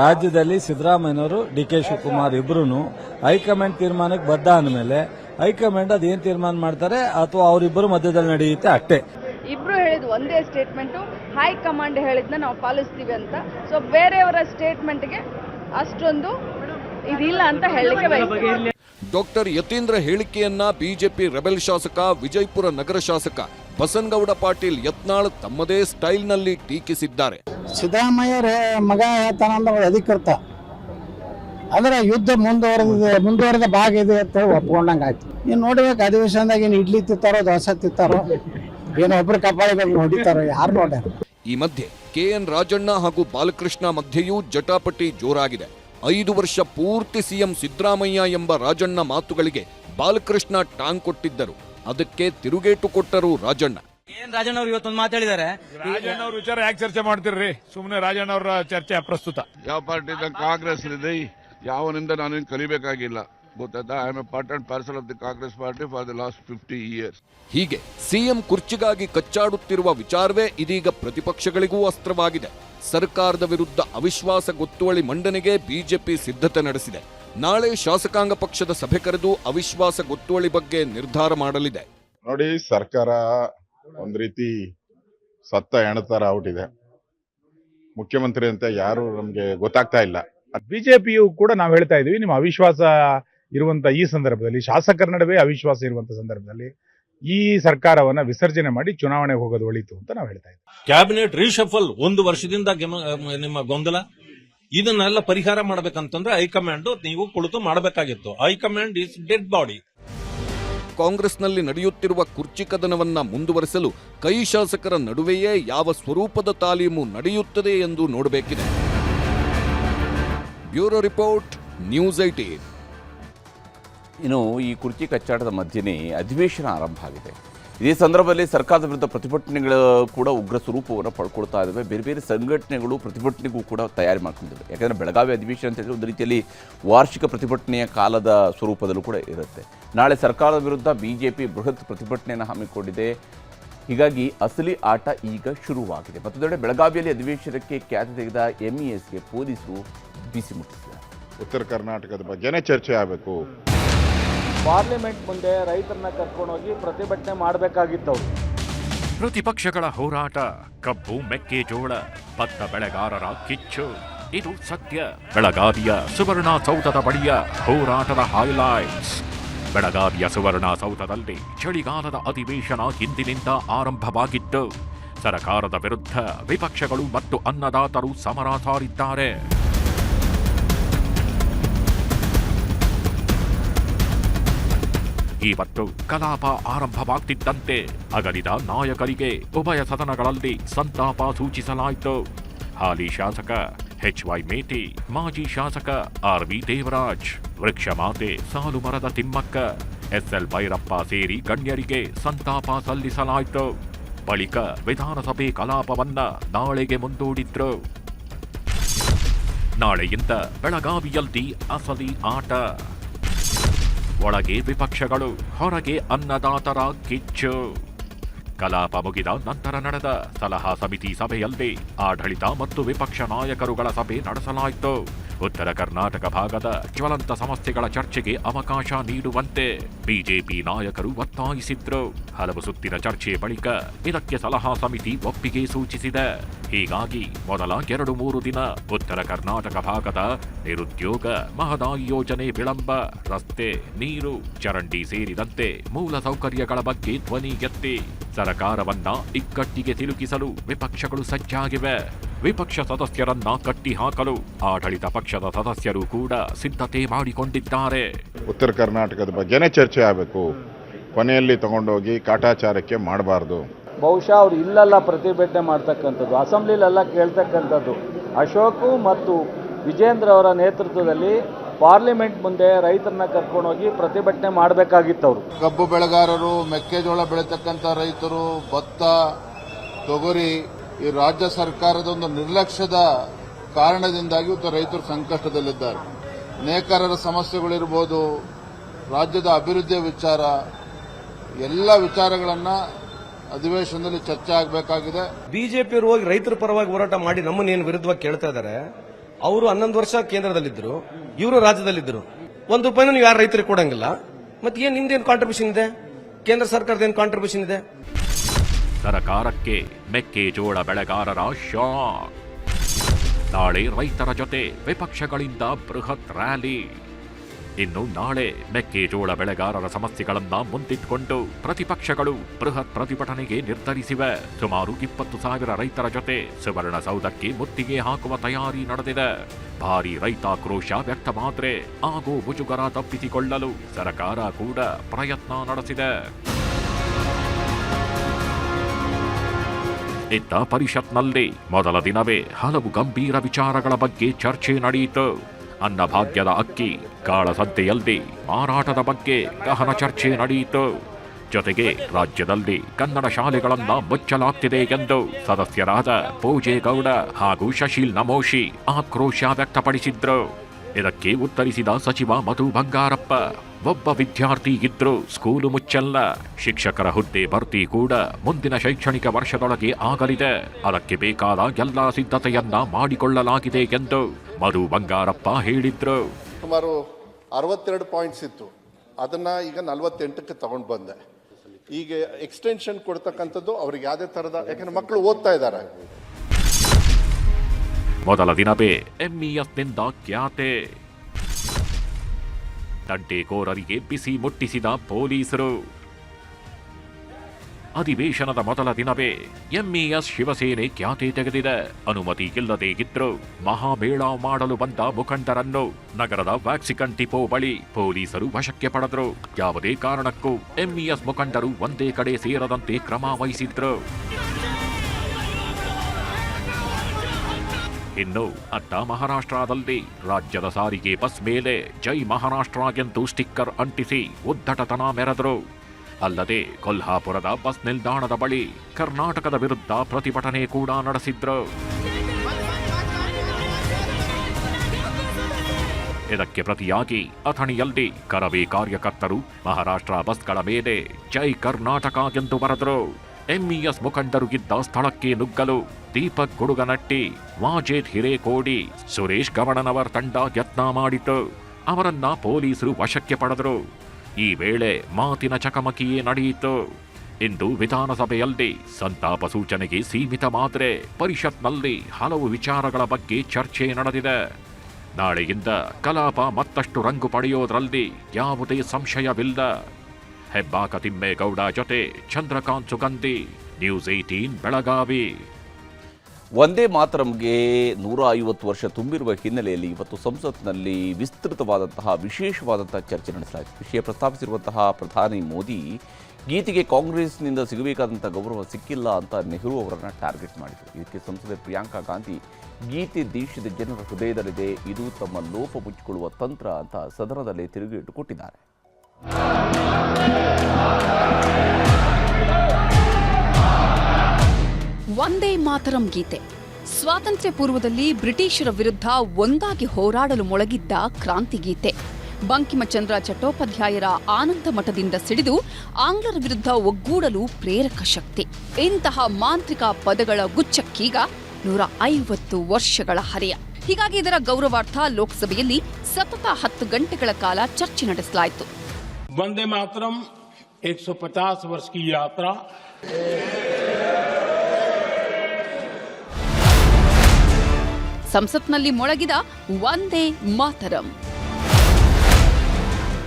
ರಾಜ್ಯದಲ್ಲಿ ಸಿದ್ದರಾಮಯ್ಯನವರು ಡಿ ಕೆ ಶಿವಕುಮಾರ್ ಇಬ್ರು ಹೈಕಮಾಂಡ್ ತೀರ್ಮಾನಕ್ಕೆ ಬದ್ಧ ಅಂದಮೇಲೆ ಹೈಕಮಾಂಡ್ ಅದೇನು ತೀರ್ಮಾನ ಮಾಡ್ತಾರೆ ಅಥವಾ ಅವರಿಬ್ಬರು ಮಧ್ಯದಲ್ಲಿ ನಡೆಯುತ್ತೆ ಅಷ್ಟೇ. ಇಬ್ರು ಹೇಳಿದ್ ಒಂದೇ ಸ್ಟೇಟ್ಮೆಂಟು ಹೈಕಮಾಂಡ್ ಹೇಳಿದ್ನ ನಾವು ಪಾಲಿಸ್ತೀವಿ ಅಂತ. ಸೊ ಬೇರೆಯವರ ಸ್ಟೇಟ್ಮೆಂಟ್ಗೆ ಅಷ್ಟೊಂದು ಇದಿಲ್ಲ ಅಂತ ಹೇಳಲಿಕ್ಕೆ ಡಾಕ್ಟರ್ ಯತೀಂದ್ರ ಹೇಳಿಕೆಯನ್ನ ಬಿಜೆಪಿ ರೆಬೆಲ್ ಶಾಸಕ ವಿಜಯಪುರ ನಗರ ಶಾಸಕ ಬಸನ್ಗೌಡ ಪಾಟೀಲ್ ಯತ್ನಾಳ್ ತಮ್ಮದೇ ಸ್ಟೈಲ್ನಲ್ಲಿ ಟೀಕಿಸಿದ್ದಾರೆ. ಸಿದ್ದರಾಮಯ್ಯ ಮಗ ಹೇಳ್ತಾನಂದ್ರೆ ಅಧಿಕೃತ. ಅದರ ಯುದ್ಧ ಮುಂದುವರೆದ ಮುಂದುವರೆದ ಭಾಗ ಇದೆ ಅಂತ ಒಪ್ಕೊಂಡಂಗೆ ಆಯ್ತು ನೀವು ನೋಡ್ಬೇಕು ಅಧಿವೇಶನದಾಗ ಏನು ಇಡ್ಲಿ ತಿತ್ತಾರೋ ದೋಸೆ ತಿತ್ತಾರೋ ಏನೋ ಒಬ್ರು ಹೊಡಿತಾರೋ ಯಾರು ನೋಡ್ಯಾರ? ಈ ಮಧ್ಯೆ ಕೆಎನ್ ರಾಜಣ್ಣ ಹಾಗೂ ಬಾಲಕೃಷ್ಣ ಮಧ್ಯೆಯೂ ಜಟಾಪಟಿ ಜೋರಾಗಿದೆ. ಐದು ವರ್ಷ ಪೂರ್ತಿ ಸಿಎಂ ಸಿದ್ದರಾಮಯ್ಯ ಎಂಬ ರಾಜಣ್ಣ ಮಾತುಗಳಿಗೆ ಬಾಲಕೃಷ್ಣ ಟಾಂಗ್ ಕೊಟ್ಟಿದ್ದರು. ಅದಕ್ಕೆ ತಿರುಗೇಟು ಕೊಟ್ಟರು ರಾಜಣ್ಣ. ಏನ್ ರಾಜಣ್ಣ ಅವ್ರು ಇವತ್ತೊಂದು ಮಾತಾಡಿದ್ದಾರೆ ರಾಜಣ್ಣ ಅವ್ರ ವಿಚಾರ ಯಾಕೆ ಚರ್ಚೆ ಮಾಡ್ತಿರ್ರಿ? ಸುಮ್ಮನೆ ರಾಜಣ್ಣ ಅವರ ಚರ್ಚೆ ಪ್ರಸ್ತುತ ಯಾವ ಪಾರ್ಟಿ ಕಾಂಗ್ರೆಸ್ ಇದೆ ಯಾವನಿಂದ ನಾನೇನು ಕಲಿಬೇಕಾಗಿಲ್ಲ. ಗೊತ್ತಾಯ್ತಾ I am a part and parcel of the Congress party for the last fifty years ಹೀಗೆ ಸಿಎಂ ಕುರ್ಚಿಗಾಗಿ ಕಚ್ಚಾಡುತ್ತಿರುವ ವಿಚಾರವೇ ಇದೀಗ ಪ್ರತಿಪಕ್ಷಗಳಿಗೂ ಅಸ್ತ್ರವಾಗಿದೆ. ಸರ್ಕಾರದ ವಿರುದ್ಧ ಅವಿಶ್ವಾಸ ಗೊತ್ತುವಳಿ ಮಂಡನೆಗೆ ಬಿಜೆಪಿ ಸಿದ್ಧತೆ ನಡೆಸಿದೆ. ನಾಳೆ ಶಾಸಕಾಂಗ ಪಕ್ಷದ ಸಭೆ ಕರೆದು ಅವಿಶ್ವಾಸ ಗೊತ್ತುವಳಿ ಬಗ್ಗೆ ನಿರ್ಧಾರ ಮಾಡಲಿದೆ. ನೋಡಿ ಸರ್ಕಾರ ಒಂದ್ ರೀತಿ ಸತ್ತ ಎಣತರ ಔಟ್ ಇದೆ ಮುಖ್ಯಮಂತ್ರಿ ಅಂತ ಯಾರು ನಮ್ಗೆ ಗೊತ್ತಾಗ್ತಾ ಇಲ್ಲ. ಬಿಜೆಪಿಯು ಕೂಡ ನಾವು ಹೇಳ್ತಾ ಇದೀವಿ ನಿಮ್ಮ ಅವಿಶ್ವಾಸ ಇರುವಂತ ಈ ಸಂದರ್ಭದಲ್ಲಿ ಶಾಸಕರ ನಡುವೆ ಅವಿಶ್ವಾಸ ಇರುವಂಥ ಸಂದರ್ಭದಲ್ಲಿ ಈ ಸರ್ಕಾರವನ್ನ ವಿಸರ್ಜನೆ ಮಾಡಿ ಚುನಾವಣೆಗೆ ಹೋಗೋದು ಒಳಿತು ಅಂತ ನಾವು ಹೇಳ್ತಾ ಇದ್ದೀವಿ. ಕ್ಯಾಬಿನೆಟ್ ರೀಶಫಲ್ ಒಂದು ವರ್ಷದಿಂದ ಗೆಮ- ನಿಮ್ಮ ಗೊಂದಲ. ಇದನ್ನೆಲ್ಲ ಪರಿಹಾರ ಮಾಡಬೇಕಂತಂದ್ರೆ ಹೈಕಮಾಂಡ್ ನೀವು ಕುಳಿತು ಮಾಡಬೇಕಾಗಿತ್ತು. ಹೈಕಮಾಂಡ್ ಇಸ್ ಡೆಡ್ ಬಾಡಿ ಕಾಂಗ್ರೆಸ್ನಲ್ಲಿ ನಡೆಯುತ್ತಿರುವ ಕುರ್ಚಿ ಕದನವನ್ನ ಮುಂದುವರೆಸಲು ಕೈ ಶಾಸಕರ ನಡುವೆಯೇ ಯಾವ ಸ್ವರೂಪದ ತಾಲೀಮು ನಡೆಯುತ್ತದೆ ಎಂದು ನೋಡಬೇಕಿದೆ. Bureau report news eighteen. ಇನ್ನು ಈ ಕುರ್ಚಿ ಕಚ್ಚಾಟದ ಮಧ್ಯೆನೇ ಅಧಿವೇಶನ ಆರಂಭ ಆಗಿದೆ. ಇದೇ ಸಂದರ್ಭದಲ್ಲಿ ಸರ್ಕಾರದ ವಿರುದ್ಧ ಪ್ರತಿಭಟನೆಗಳು ಕೂಡ ಉಗ್ರ ಸ್ವರೂಪವನ್ನು ಪಡ್ಕೊಳ್ತಾ ಇದ್ದಾವೆ ಬೇರೆ ಬೇರೆ ಸಂಘಟನೆಗಳು ಪ್ರತಿಭಟನೆಗೂ ಕೂಡ ತಯಾರಿ ಮಾಡ್ಕೊಂಡಿದ್ದಾವೆ ಯಾಕಂದರೆ ಬೆಳಗಾವಿ ಅಧಿವೇಶನ ಅಂತ ಒಂದು ರೀತಿಯಲ್ಲಿ ವಾರ್ಷಿಕ ಪ್ರತಿಭಟನೆಯ ಕಾಲದ ಸ್ವರೂಪದಲ್ಲೂ ಕೂಡ ಇರುತ್ತೆ. ನಾಳೆ ಸರ್ಕಾರದ ವಿರುದ್ಧ ಬಿ ಜೆ ಪಿ ಬೃಹತ್ ಪ್ರತಿಭಟನೆಯನ್ನು ಹಮ್ಮಿಕೊಂಡಿದೆ. ಹೀಗಾಗಿ ಅಸಲಿ ಆಟ ಈಗ ಶುರುವಾಗಿದೆ. ಮತ್ತೊಂದೆಡೆ ಬೆಳಗಾವಿಯಲ್ಲಿ ಅಧಿವೇಶನಕ್ಕೆ ಖ್ಯಾತಿ ತೆಗೆದ ಎಂಇಎಸ್ಗೆ ಪೊಲೀಸರು ಬಿಸಿ ಮುಟ್ಟಿಸಿದ್ದಾರೆ ಉತ್ತರ ಕರ್ನಾಟಕದ ಬಗ್ಗೆನೇ ಚರ್ಚೆ ಆಗಬೇಕು. ಪಾರ್ಲಿಮೆಂಟ್ ಮುಂದೆ ರೈತರನ್ನ ಕರ್ಕೊಂಡೋಗಿ ಪ್ರತಿಭಟನೆ ಮಾಡಬೇಕಾಗಿತ್ತು. ಪ್ರತಿಪಕ್ಷಗಳ ಹೋರಾಟ, ಕಬ್ಬು ಮೆಕ್ಕೆಜೋಳ ಭತ್ತ ಬೆಳೆಗಾರರ ಕಿಚ್ಚು, ಇದು ಸತ್ಯ. ಬೆಳಗಾವಿಯ ಸುವರ್ಣಸೌಧದ ಬಳಿಯ ಹೋರಾಟದ ಹೈಲೈಟ್ಸ್ ಬೆಳಗಾವಿಯ ಸುವರ್ಣಸೌಧದಲ್ಲಿ ಚಳಿಗಾಲದ ಅಧಿವೇಶನ ಹಿಂದಿನಿಂದ ಆರಂಭವಾಗಿತ್ತು. ಸರಕಾರದ ವಿರುದ್ಧ ವಿಪಕ್ಷಗಳು ಮತ್ತು ಅನ್ನದಾತರು ಸಮರ ಸಾರಿದ್ದಾರೆ. ಇವತ್ತು ಕಲಾಪ ಆರಂಭವಾಗ್ತಿದ್ದಂತೆ ಅಗಲಿದ ನಾಯಕರಿಗೆ ಉಭಯ ಸದನಗಳಲ್ಲಿ ಸಂತಾಪ ಸೂಚಿಸಲಾಯಿತು. ಹಾಲಿ ಶಾಸಕ ಎಚ್ ವೈ ಮೇಟಿ ಮಾಜಿ ಶಾಸಕ ಆರ್ ವಿ ದೇವರಾಜ್, ವೃಕ್ಷ ಮಾತೆ ಸಾಲು ಮರದ ತಿಮ್ಮಕ್ಕ, ಎಸ್ಎಲ್ ಭೈರಪ್ಪ ಸೇರಿ ಗಣ್ಯರಿಗೆ ಸಂತಾಪ ಸಲ್ಲಿಸಲಾಯಿತು. ಬಳಿಕ ವಿಧಾನಸಭೆ ಕಲಾಪವನ್ನ ನಾಳೆಗೆ ಮುಂದೂಡಿದ್ರು. ನಾಳೆಯಿಂದ ಬೆಳಗಾವಿಯಲ್ಲಿ ಅಸಲಿ ಆಟ. ಒಳಗೆ ವಿಪಕ್ಷಗಳು, ಹೊರಗೆ ಅನ್ನದಾತರ ಕಿಚ್ಚು. ಕಲಾಪ ಮುಗಿದ ನಂತರ ನಡೆದ ಸಲಹಾ ಸಮಿತಿ ಸಭೆಯಲ್ಲಿ ಆಡಳಿತ ಮತ್ತು ವಿಪಕ್ಷ ನಾಯಕರುಗಳ ಸಭೆ ನಡೆಸಲಾಯಿತು. ಉತ್ತರ ಕರ್ನಾಟಕ ಭಾಗದ ಜ್ವಲಂತ ಸಮಸ್ಯೆಗಳ ಚರ್ಚೆಗೆ ಅವಕಾಶ ನೀಡುವಂತೆ ಬಿಜೆಪಿ ನಾಯಕರು ಒತ್ತಾಯಿಸಿದ್ರು. ಹಲವು ಸುತ್ತಿನ ಚರ್ಚೆ ಬಳಿಕ ಇದಕ್ಕೆ ಸಲಹಾ ಸಮಿತಿ ಒಪ್ಪಿಗೆ ಸೂಚಿಸಿದೆ. ಹೀಗಾಗಿ ಮೊದಲ ಎರಡು ಮೂರು ದಿನ ಉತ್ತರ ಕರ್ನಾಟಕ ಭಾಗದ ನಿರುದ್ಯೋಗ, ಮಹದಾಯಿ ಯೋಜನೆ ವಿಳಂಬ, ರಸ್ತೆ, ನೀರು, ಚರಂಡಿ ಸೇರಿದಂತೆ ಮೂಲ ಸೌಕರ್ಯಗಳ ಬಗ್ಗೆ ಧ್ವನಿ ಎತ್ತಿ ಸರ್ಕಾರವನ್ನ ಇಕ್ಕಟ್ಟಿಗೆ ಸಿಲುಕಿಸಲು ವಿಪಕ್ಷಗಳು ಸಜ್ಜಾಗಿವೆ. ವಿಪಕ್ಷ ಸದಸ್ಯರನ್ನ ಕಟ್ಟಿ ಹಾಕಲು ಆಡಳಿತ ಪಕ್ಷದ ಸದಸ್ಯರು ಕೂಡ ಸಿದ್ಧತೆ ಮಾಡಿಕೊಂಡಿದ್ದಾರೆ. ಉತ್ತರ ಕರ್ನಾಟಕದ ಬಗ್ಗೆನೇ ಚರ್ಚೆ ಆಗಬೇಕು. ಕೊನೆಯಲ್ಲಿ ತಗೊಂಡೋಗಿ ಕಾಟಾಚಾರಕ್ಕೆ ಮಾಡಬಾರ್ದು. ಬಹುಶಃ ಅವ್ರು ಇಲ್ಲೆಲ್ಲ ಪ್ರತಿಭಟನೆ ಮಾಡ್ತಕ್ಕಂಥದ್ದು ಅಸೆಂಬ್ಲಿಲೆಲ್ಲ ಕೇಳ್ತಕ್ಕಂಥದ್ದು. ಅಶೋಕು ಮತ್ತು ವಿಜೇಂದ್ರ ಅವರ ನೇತೃತ್ವದಲ್ಲಿ ಪಾರ್ಲಿಮೆಂಟ್ ಮುಂದೆ ರೈತರನ್ನ ಕರ್ಕೊಂಡೋಗಿ ಪ್ರತಿಭಟನೆ ಮಾಡಬೇಕಾಗಿತ್ತು ಅವರು. ಕಬ್ಬು ಬೆಳೆಗಾರರು ಮೆಕ್ಕೆಜೋಳ ಬೆಳೀತಕ್ಕಂಥ ರೈತರು ಭತ್ತ ತೊಗರಿ ಈ ರಾಜ್ಯ ಸರ್ಕಾರದ ಒಂದು ನಿರ್ಲಕ್ಷ್ಯದ ಕಾರಣದಿಂದಾಗಿ ಇವತ್ತು ರೈತರು ಸಂಕಷ್ಟದಲ್ಲಿದ್ದಾರೆ. ನೇಕಾರರ ಸಮಸ್ಯೆಗಳಿರ್ಬೋದು ರಾಜ್ಯದ ಅಭಿವೃದ್ಧಿಯ ವಿಚಾರ ಎಲ್ಲ ವಿಚಾರಗಳನ್ನ ಅಧಿವೇಶನದಲ್ಲಿ ಚರ್ಚೆ ಆಗಬೇಕಾಗಿದೆ. ಬಿಜೆಪಿಯವರು ಹೋಗಿ ರೈತರ ಪರವಾಗಿ ಹೋರಾಟ ಮಾಡಿ ನಮ್ಮನ್ನೇನು ವಿರುದ್ಧವಾಗಿ ಕೇಳ್ತಾ ಇದ್ದಾರೆ? ಅವರು ಹನ್ನೊಂದು ವರ್ಷ ಕೇಂದ್ರದಲ್ಲಿದ್ದರು, ಇವರು ರಾಜ್ಯದಲ್ಲಿದ್ದರು. ಒಂದು ರೂಪಾಯಿನೂ ಯಾರು ರೈತರಿಗೆ ಕೊಡಂಗಿಲ್ಲ. ಮತ್ತೆ ಏನ್ ನಿಮ್ದೇನು ಕಾಂಟ್ರಿಬ್ಯೂಷನ್ ಇದೆ? ಕೇಂದ್ರ ಸರ್ಕಾರದ ಏನು ಕಾಂಟ್ರಿಬ್ಯೂಷನ್ ಇದೆ? ಸರ್ಕಾರಕ್ಕೆ ಮೆಕ್ಕೆಜೋಳ ಬೆಳೆಗಾರರ ಶಾಕ್. ನಾಳೆ ರೈತರ ಜೊತೆ ವಿಪಕ್ಷಗಳಿಂದ ಬೃಹತ್ ರ್ಯಾಲಿ ಇನ್ನು ನಾಳೆ ಮೆಕ್ಕೆಜೋಳ ಬೆಳೆಗಾರರ ಸಮಸ್ಯೆಗಳನ್ನ ಮುಂದಿಟ್ಟುಕೊಂಡು ಪ್ರತಿಪಕ್ಷಗಳು ಬೃಹತ್ ಪ್ರತಿಭಟನೆಗೆ ನಿರ್ಧರಿಸಿವೆ. ಸುಮಾರು ಇಪ್ಪತ್ತು ಸಾವಿರ ರೈತರ ಜೊತೆ ಸುವರ್ಣಸೌಧಕ್ಕೆ ಮುತ್ತಿಗೆ ಹಾಕುವ ತಯಾರಿ ನಡೆದಿದೆ. ಭಾರಿ ರೈತಾಕ್ರೋಶ ವ್ಯಕ್ತವಾದ್ರೆ ಹಾಗೂ ಮುಜುಗರ ತಪ್ಪಿಸಿಕೊಳ್ಳಲು ಸರ್ಕಾರ ಕೂಡ ಪ್ರಯತ್ನ ನಡೆಸಿದೆ. ಇತ್ತ ಪರಿಷತ್ನಲ್ಲಿ ಮೊದಲ ದಿನವೇ ಹಲವು ಗಂಭೀರ ವಿಚಾರಗಳ ಬಗ್ಗೆ ಚರ್ಚೆ ನಡೆಯಿತು. ಅನ್ನಭಾಗ್ಯದ ಅಕ್ಕಿ ಕಾಳಸದ್ಯೆಯಲ್ಲಿ ಮಾರಾಟದ ಬಗ್ಗೆ ಗಹನ ಚರ್ಚೆ ನಡೆಯಿತು. ಜೊತೆಗೆ ರಾಜ್ಯದಲ್ಲಿ ಕನ್ನಡ ಶಾಲೆಗಳನ್ನು ಮುಚ್ಚಲಾಗ್ತಿದೆ ಎಂದು ಸದಸ್ಯರಾದ ಪೂಜೆಗೌಡ ಹಾಗೂ ಶಶೀಲ್ ನಮೋಶಿ ಆಕ್ರೋಶ ವ್ಯಕ್ತಪಡಿಸಿದ್ರು. ಇದಕ್ಕೆ ಉತ್ತರಿಸಿದ ಸಚಿವ ಮಧು ಬಂಗಾರಪ್ಪ ಒಬ್ಬ ವಿದ್ಯಾರ್ಥಿ ಇದ್ರು ಸ್ಕೂಲು ಮುಚ್ಚಲ್ಲ. ಶಿಕ್ಷಕರ ಹುದ್ದೆ ಭರ್ತಿ ಕೂಡ ಮುಂದಿನ ಶೈಕ್ಷಣಿಕ ವರ್ಷದೊಳಗೆ ಆಗಲಿದೆ. ಅದಕ್ಕೆ ಬೇಕಾದ ಎಲ್ಲಾ ಸಿದ್ಧತೆಯನ್ನ ಮಾಡಿಕೊಳ್ಳಲಾಗಿದೆ ಎಂದು ಮಧು ಬಂಗಾರಪ್ಪ ಹೇಳಿದ್ರು. ಸುಮಾರು ಅರವತ್ತೆರಡು ಪಾಯಿಂಟ್ಸ್ ಇತ್ತು. ಅದನ್ನ ಈಗ ನಲವತ್ತೆಂಟಕ್ಕೆ ತಗೊಂಡು ಬಂದೆ. ಈಗ ಎಕ್ಸ್ಟೆನ್ಷನ್ ಕೊಡ್ತಕ್ಕಂಥದ್ದು ಅವ್ರಿಗೆ ಯಾವುದೇ ಥರದ ಯಾಕಂದ್ರೆ ಮಕ್ಕಳು ಓದ್ತಾ ಇದ್ದಾರೆ. ಮೊದಲ ದಿನವೇ ಎಂಇಎಸ್ನಿಂದ ಖ್ಯಾತೆ. ದಂಟೆಕೋರರಿಗೆ ಬಿಸಿ ಮುಟ್ಟಿಸಿದ ಪೊಲೀಸರು. ಅಧಿವೇಶನದ ಮೊದಲ ದಿನವೇ ಎಂಇಎಸ್ ಶಿವಸೇನೆ ಖ್ಯಾತಿ ತೆಗೆದಿದೆ. ಅನುಮತಿ ಇಲ್ಲದೇ ಇದ್ರು ಮಹಾಮೇಳಾವ್ ಮಾಡಲು ಬಂದ ಮುಖಂಡರನ್ನು ನಗರದ ವ್ಯಾಕ್ಸಿಕನ್ ಟಿಪೋ ಬಳಿ ಪೊಲೀಸರು ವಶಕ್ಕೆ ಪಡೆದ್ರು. ಯಾವುದೇ ಕಾರಣಕ್ಕೂ ಎಂಇಎಸ್ ಮುಖಂಡರು ಒಂದೇ ಕಡೆ ಸೇರದಂತೆ ಕ್ರಮ ವಹಿಸಿದ್ರು. ಇನ್ನು ಅತ್ತ ಮಹಾರಾಷ್ಟ್ರದಲ್ಲಿ ರಾಜ್ಯದ ಸಾರಿಗೆ ಬಸ್ ಮೇಲೆ ಜೈ ಮಹಾರಾಷ್ಟ್ರ ಎಂದು ಸ್ಟಿಕ್ಕರ್ ಅಂಟಿಸಿ ಉದ್ದಟತನ ಮೆರೆದರು. ಅಲ್ಲದೆ ಕೊಲ್ಹಾಪುರದ ಬಸ್ ನಿಲ್ದಾಣದ ಬಳಿ ಕರ್ನಾಟಕದ ವಿರುದ್ಧ ಪ್ರತಿಭಟನೆ ಕೂಡ ನಡೆಸಿದ್ರು. ಇದಕ್ಕೆ ಪ್ರತಿಯಾಗಿ ಅಥಣಿಯಲ್ಲಿ ಕರವೇ ಕಾರ್ಯಕರ್ತರು ಮಹಾರಾಷ್ಟ್ರ ಬಸ್ಗಳ ಮೇಲೆ ಜೈ ಕರ್ನಾಟಕ ಎಂದು ಬರೆದರು. ಎಂಇಎಸ್ ಮುಖಂಡರು ಇದ್ದ ಸ್ಥಳಕ್ಕೆ ನುಗ್ಗಲು ದೀಪಕ್ ಗುಡುಗನಟ್ಟಿ ವಾಜೇದ್ ಹಿರೇಕೋಡಿ ಸುರೇಶ್ ಗವಣನವರ್ ತಂಡ ಯತ್ನ ಮಾಡಿತು. ಅವರನ್ನ ಪೊಲೀಸರು ವಶಕ್ಕೆ ಪಡೆದರು. ಈ ವೇಳೆ ಮಾತಿನ ಚಕಮಕಿಯೇ ನಡೆಯಿತು. ಇಂದು ವಿಧಾನಸಭೆಯಲ್ಲಿ ಸಂತಾಪ ಸೂಚನೆಗೆ ಸೀಮಿತವಾದರೆ ಪರಿಷತ್ನಲ್ಲಿ ಹಲವು ವಿಚಾರಗಳ ಬಗ್ಗೆ ಚರ್ಚೆ ನಡೆದಿದೆ. ನಾಳೆಯಿಂದ ಕಲಾಪ ಮತ್ತಷ್ಟು ರಂಗು ಪಡೆಯೋದ್ರಲ್ಲಿ ಯಾವುದೇ ಸಂಶಯವಿಲ್ಲ. ಹೆಬ್ಬಾಕ ತಿಮ್ಮೇಗೌಡ ಜೊತೆ ಚಂದ್ರಕಾಂತ್ ಸುಗಂಧಿ ನ್ಯೂಸ್ ಏಟೀನ್ ಬೆಳಗಾವಿ. ಒಂದೇ ಮಾತರಂಗೆ ನೂರ ಐವತ್ತು ವರ್ಷ ತುಂಬಿರುವ ಹಿನ್ನೆಲೆಯಲ್ಲಿ ಇವತ್ತು ಸಂಸತ್ನಲ್ಲಿ ವಿಸ್ತೃತವಾದಂತಹ, ವಿಶೇಷವಾದಂತಹ ಚರ್ಚೆ ನಡೆಸಲಾಯಿತು. ವಿಷಯ ಪ್ರಸ್ತಾಪಿಸಿರುವಂತಹ ಪ್ರಧಾನಿ ಮೋದಿ, ಗೀತೆಗೆ ಕಾಂಗ್ರೆಸ್ನಿಂದ ಸಿಗಬೇಕಾದಂಥ ಗೌರವ ಸಿಕ್ಕಿಲ್ಲ ಅಂತ ನೆಹರು ಅವರನ್ನು ಟಾರ್ಗೆಟ್ ಮಾಡಿದರು. ಇದಕ್ಕೆ ಸಂಸದೆ ಪ್ರಿಯಾಂಕಾ ಗಾಂಧಿ, ಗೀತೆ ದೇಶದ ಜನರ ಹೃದಯದಲ್ಲಿದೆ, ಇದು ತಮ್ಮ ಲೋಪ ಮುಚ್ಚಿಕೊಳ್ಳುವ ತಂತ್ರ ಅಂತ ಸದನದಲ್ಲಿ ತಿರುಗೇಟು ಕೊಟ್ಟಿದ್ದಾರೆ ಒಂದೇ ಮಾತರಂ ಗೀತೆ. ಸ್ವಾತಂತ್ರ್ಯ ಪೂರ್ವದಲ್ಲಿ ಬ್ರಿಟಿಷರ ವಿರುದ್ಧ ಒಂದಾಗಿ ಹೋರಾಡಲು ಮೊಳಗಿದ್ದ ಕ್ರಾಂತಿ ಗೀತೆ. ಬಂಕಿಮಚಂದ್ರ ಚಟ್ಟೋಪಾಧ್ಯಾಯರ ಆನಂದ ಮಠದಿಂದ ಸಿಡಿದು ಆಂಗ್ಲರ ವಿರುದ್ಧ ಒಗ್ಗೂಡಲು ಪ್ರೇರಕ ಶಕ್ತಿ. ಇಂತಹ ಮಾಂತ್ರಿಕ ಪದಗಳ ಗುಚ್ಚಕ್ಕೀಗ ನೂರ ಐವತ್ತು ವರ್ಷಗಳ ಹರೆಯ. ಹೀಗಾಗಿ ಇದರ ಗೌರವಾರ್ಥ ಲೋಕಸಭೆಯಲ್ಲಿ ಸತತ ಹತ್ತು ಗಂಟೆಗಳ ಕಾಲ ಚರ್ಚೆ ನಡೆಸಲಾಯಿತು. वंदे मातरम 150 वर्ष की यात्रा ಸಂಸತ್ನಲ್ಲಿ ಮೊಳಗಿದ ಒಂದೇ ಮಾತರಂ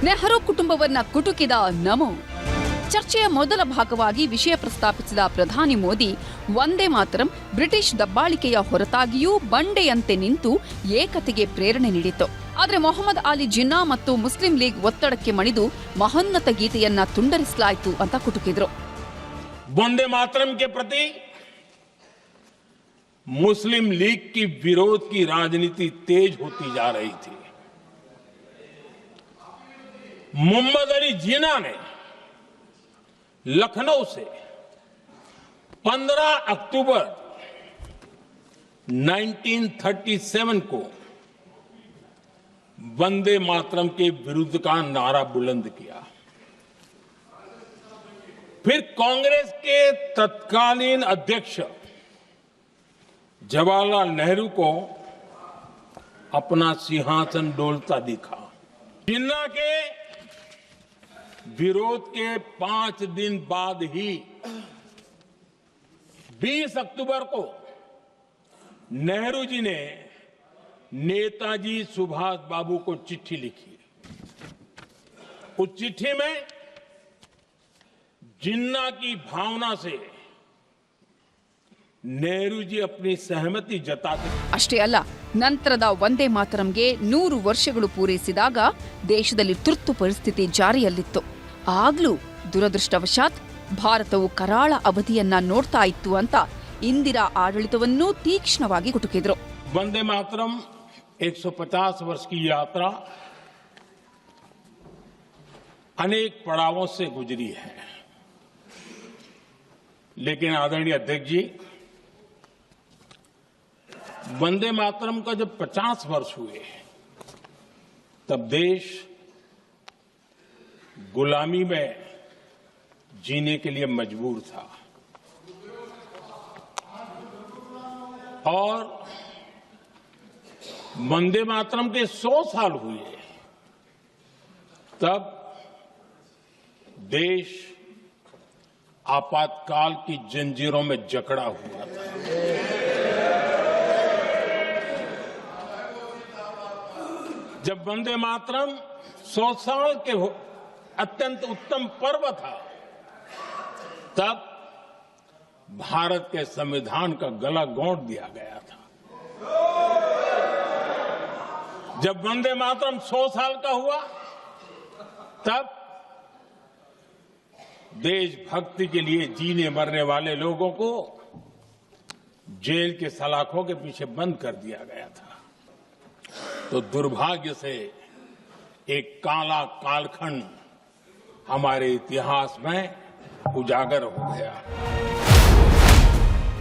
ನೆಹರು ಕುಟುಂಬವನ್ನ ಕುಟುಕಿದ ನಮೋ ಚರ್ಚೆಯ ಮೊದಲ ಭಾಗವಾಗಿ ವಿಷಯ ಪ್ರಸ್ತಾಪಿಸಿದ ಪ್ರಧಾನಿ ಮೋದಿ ಒಂದೇ ಮಾತರಂ ಬ್ರಿಟಿಷ್ ದಬ್ಬಾಳಿಕೆಯ ಹೊರತಾಗಿಯೂ ಬಂಡೆಯಂತೆ ನಿಂತು ಏಕತೆಗೆ ಪ್ರೇರಣೆ ನೀಡಿತು ಆದರೆ ಮೊಹಮ್ಮದ್ ಅಲಿ ಜಿನ್ನಾ ಮತ್ತು ಮುಸ್ಲಿಂ ಲೀಗ್ ಒತ್ತಡಕ್ಕೆ ಮಣಿದು ಮಹೋನ್ನತ ಗೀತೆಯನ್ನ ತುಂಡರಿಸಲಾಯಿತು ಅಂತ ಕುಟುಕಿದ್ರು वंदे मातरम के प्रति मुस्लिम लीग की विरोध की राजनीति तेज होती जा रही थी मोहम्मद अली जीना ने लखनऊ से 15 अक्टूबर 1937 को वंदे मातरम के विरुद्ध का नारा बुलंद किया। फिर कांग्रेस के तत्कालीन अध्यक्ष जवाहरलाल नेहरू को अपना सिंहासन डोलता दिखा। जिन्ना के विरोध के पाँच दिन बाद ही 20 अक्टूबर को नेहरू जी ने नेताजी सुभाष बाबू को चिट्ठी लिखी उस चिट्ठी में जिन्ना की भावना से नेहरू जी अपनी सहमति जताते ಅಷ್ಟೇ ಅಲ್ಲ ನಂತರದ ಒಂದೇ ಮಾತರಂಗೆ ನೂರು ವರ್ಷಗಳು ಪೂರೈಸಿದಾಗ ದೇಶದಲ್ಲಿ ತುರ್ತು ಪರಿಸ್ಥಿತಿ ಜಾರಿಯಲ್ಲಿತ್ತು ಆಗ್ಲೂ ದುರದೃಷ್ಟವಶಾತ್ ಭಾರತವು ಕರಾಳ ಅವಧಿಯನ್ನ ನೋಡ್ತಾ ಇತ್ತು ಅಂತ ಇಂದಿರಾ ಆಡಳಿತವನ್ನೂ ತೀಕ್ಷ್ಣವಾಗಿ ಕುಟುಕಿದ್ರು वंदे मातरम 150 वर्ष की यात्रा अनेक पड़ावों से गुजरी है। लेकिन आदरणीय अध्यक्ष जी, वंदे मातरम का जब 50 वर्ष हुए, तब देश गुलामी में जीने के लिए मजबूर था। और वंदे मातरम के 100 साल हुए। तब देश आपातकाल की जंजीरों में जकड़ा हुआ था। जब वंदे मातरम 100 साल के अत्यंत उत्तम पर्व था, तब भारत के संविधान का गला गौंट दिया गया था। जब वंदे मातरम 100 साल का हुआ तब देशभक्ति के लिए जीने मरने वाले लोगों को जेल के सलाखों के पीछे बंद कर दिया गया था तो दुर्भाग्य से एक काला कालखंड हमारे इतिहास में उजागर हो गया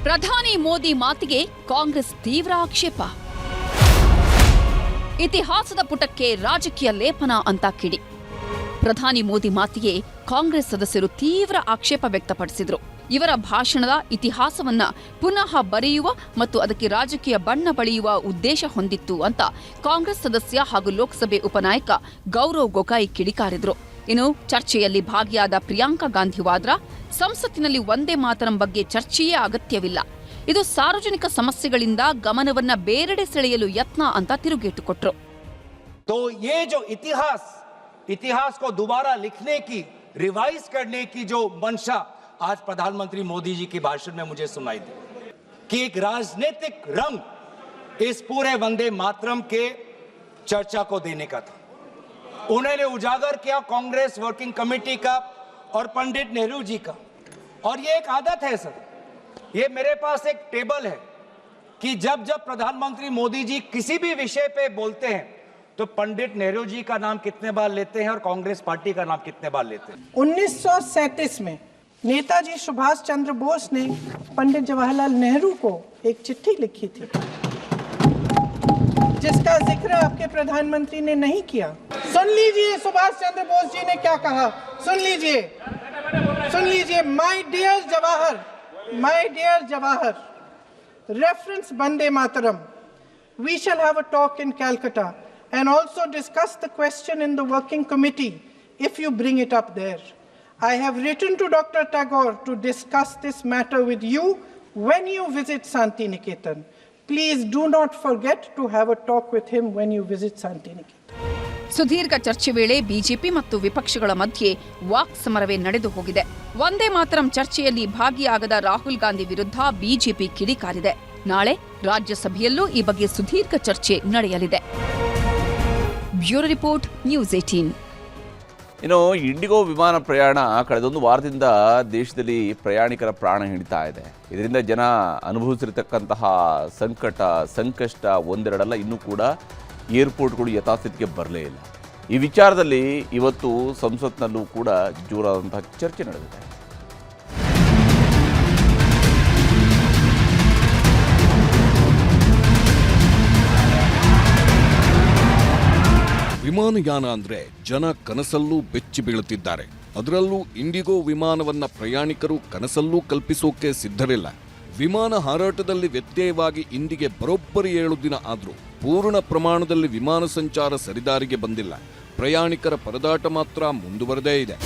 ಪ್ರಧಾನಿ ಮೋದಿ ಮಾತಿಗೆ ಕಾಂಗ್ರೆಸ್ ತೀವ್ರ ಆಕ್ಷೇಪ ಇತಿಹಾಸದ ಪುಟಕ್ಕೆ ರಾಜಕೀಯ ಲೇಪನ ಅಂತ ಕಿಡಿ. ಪ್ರಧಾನಿ ಮೋದಿ ಮಾತಿಗೆ ಕಾಂಗ್ರೆಸ್ ಸದಸ್ಯರು ತೀವ್ರ ಆಕ್ಷೇಪ ವ್ಯಕ್ತಪಡಿಸಿದರು. ಇವರ ಭಾಷಣದ ಇತಿಹಾಸವನ್ನ ಪುನಃ ಬರೆಯುವ ಮತ್ತು ಅದಕ್ಕೆ ರಾಜಕೀಯ ಬಣ್ಣ ಬಳಿಯುವ ಉದ್ದೇಶ ಹೊಂದಿತ್ತು ಅಂತ ಕಾಂಗ್ರೆಸ್ ಸದಸ್ಯ ಹಾಗೂ ಲೋಕಸಭೆ ಉಪನಾಯಕ ಗೌರವ್ ಗೊಗಾಯಿ ಕಿಡಿಕಾರಿದ್ರು. ಇನ್ನು ಚರ್ಚೆಯಲ್ಲಿ ಭಾಗಿಯಾದ ಪ್ರಿಯಾಂಕಾ ಗಾಂಧಿ ವಾದ್ರಾ, ಸಂಸತ್ತಿನಲ್ಲಿ ಒಂದೇ ಮಾತರಂ ಬಗ್ಗೆ ಚರ್ಚೆಯೇ ಅಗತ್ಯವಿಲ್ಲ. ಇದು ಸಾರ್ವಜನಿಕ ಸಮಸ್ಯೆಗಳಿಂದ ಗಮನವನ್ನ ಬೇರೆಡೆ ಸೆಳೆಯಲು ಯತ್ನ ಅಂತ ತಿರುಗೇಟು ಕೊಟ್ರು तो ये जो इतिहास इतिहास को दोबारा लिखने की रिवाइज करने की जो मंशा आज प्रधानमंत्री मोदी जी के भाषण में मुझे सुनाई दी कि एक राजनीतिक रंग इस पूरे वंदे मातरम के चर्चा को देने का था उन्होंने उजागर किया कांग्रेस वर्किंग कमेटी का और पंडित नेहरू जी का और ये एक आदत है सर ये मेरे पास एक टेबल है कि जब जब प्रधानमंत्री मोदी जी किसी भी विषय पे बोलते हैं तो पंडित नेहरू जी का नाम कितने बार लेते हैं और कांग्रेस पार्टी का नाम कितने बार लेते हैं? 1937 में नेताजी सुभाष चंद्र बोस ने पंडित जवाहरलाल नेहरू को एक चिट्ठी लिखी थी, जिसका ज़िक्र आपके प्रधानमंत्री ने नहीं किया। सुन लीजिए सुभाष चंद्र बोस जी ने क्या कहा। सुन लीजिए। सुन लीजिए my dear Jawahar My dear Jawahar, reference Bande Mataram. We shall have a talk in Calcutta and also discuss the question in the working committee if you bring it up there. I have written to Dr. Tagore to discuss this matter with you when you visit Santiniketan. Please do not forget to have a talk with him when you visit Santiniketan. ಸುದೀರ್ಘ ಚರ್ಚೆ ವೇಳೆ BJP ಮತ್ತು ವಿಪಕ್ಷಗಳ ಮಧ್ಯೆ walk ಸಮರವೇ ನಡೆದು ಹೋಗಿದೆ. ಒಂದೇ ಮಾತರಂ ಚರ್ಚೆಯಲ್ಲಿ ಭಾಗಿಯಾಗದ ರಾಹುಲ್ ಗಾಂಧಿ ವಿರುದ್ಧ ಬಿಜೆಪಿ ಕಿಡಿಕಾರಿದೆ. ನಾಳೆ ರಾಜ್ಯಸಭೆಯಲ್ಲೂ ಈ ಬಗ್ಗೆ ಸುದೀರ್ಘ ಚರ್ಚೆ ನಡೆಯಲಿದೆ. ಬ್ಯೂರೋ ರಿಪೋರ್ಟ್, ನ್ಯೂಸ್ ಏಟೀನ್ ಇನ್ನು ಇಂಡಿಗೋ ವಿಮಾನ ಪ್ರಯಾಣ ಕಳೆದೊಂದು ವಾರದಿಂದ ದೇಶದಲ್ಲಿ ಪ್ರಯಾಣಿಕರ ಪ್ರಾಣ ಹಿಡಿತಾ ಇದೆ. ಇದರಿಂದ ಜನ ಅನುಭವಿಸಿರತಕ್ಕಂತಹ ಸಂಕಟ, ಸಂಕಷ್ಟ ಒಂದೆರಡಲ್ಲ, ಇನ್ನೂ ಕೂಡ ಏರ್ಪೋರ್ಟ್ಗಳು ಯಥಾಸ್ಥಿತಿಗೆ ಬರಲೇ ಇಲ್ಲ. ಈ ವಿಚಾರದಲ್ಲಿ ಇವತ್ತು ಸಂಸತ್ನಲ್ಲೂ ಕೂಡ ಜೋರಾದಂತಹ ಚರ್ಚೆ ನಡೆದಿದೆ. ವಿಮಾನಯಾನ ಅಂದ್ರೆ ಜನ ಕನಸಲ್ಲೂ ಬೆಚ್ಚಿ ಬೀಳುತ್ತಿದ್ದಾರೆ. ಅದರಲ್ಲೂ ಇಂಡಿಗೋ ವಿಮಾನವನ್ನ ಪ್ರಯಾಣಿಕರು ಕನಸಲ್ಲೂ ಕಲ್ಪಿಸೋಕೆ ಸಿದ್ಧರಿಲ್ಲ. ವಿಮಾನ ಹಾರಾಟದಲ್ಲಿ ವ್ಯತ್ಯಯವಾಗಿ ಇಂದಿಗೆ ಬರೋಬ್ಬರಿ ಏಳು ದಿನ ಆದರೂ ಪೂರ್ಣ ಪ್ರಮಾಣದಲ್ಲಿ ವಿಮಾನ ಸಂಚಾರ ಸರಿದಾರಿಗೆ ಬಂದಿಲ್ಲ. ಪ್ರಯಾಣಿಕರ ಪರದಾಟ ಮಾತ್ರ ಮುಂದುವರೆದೇ ಇದೆ.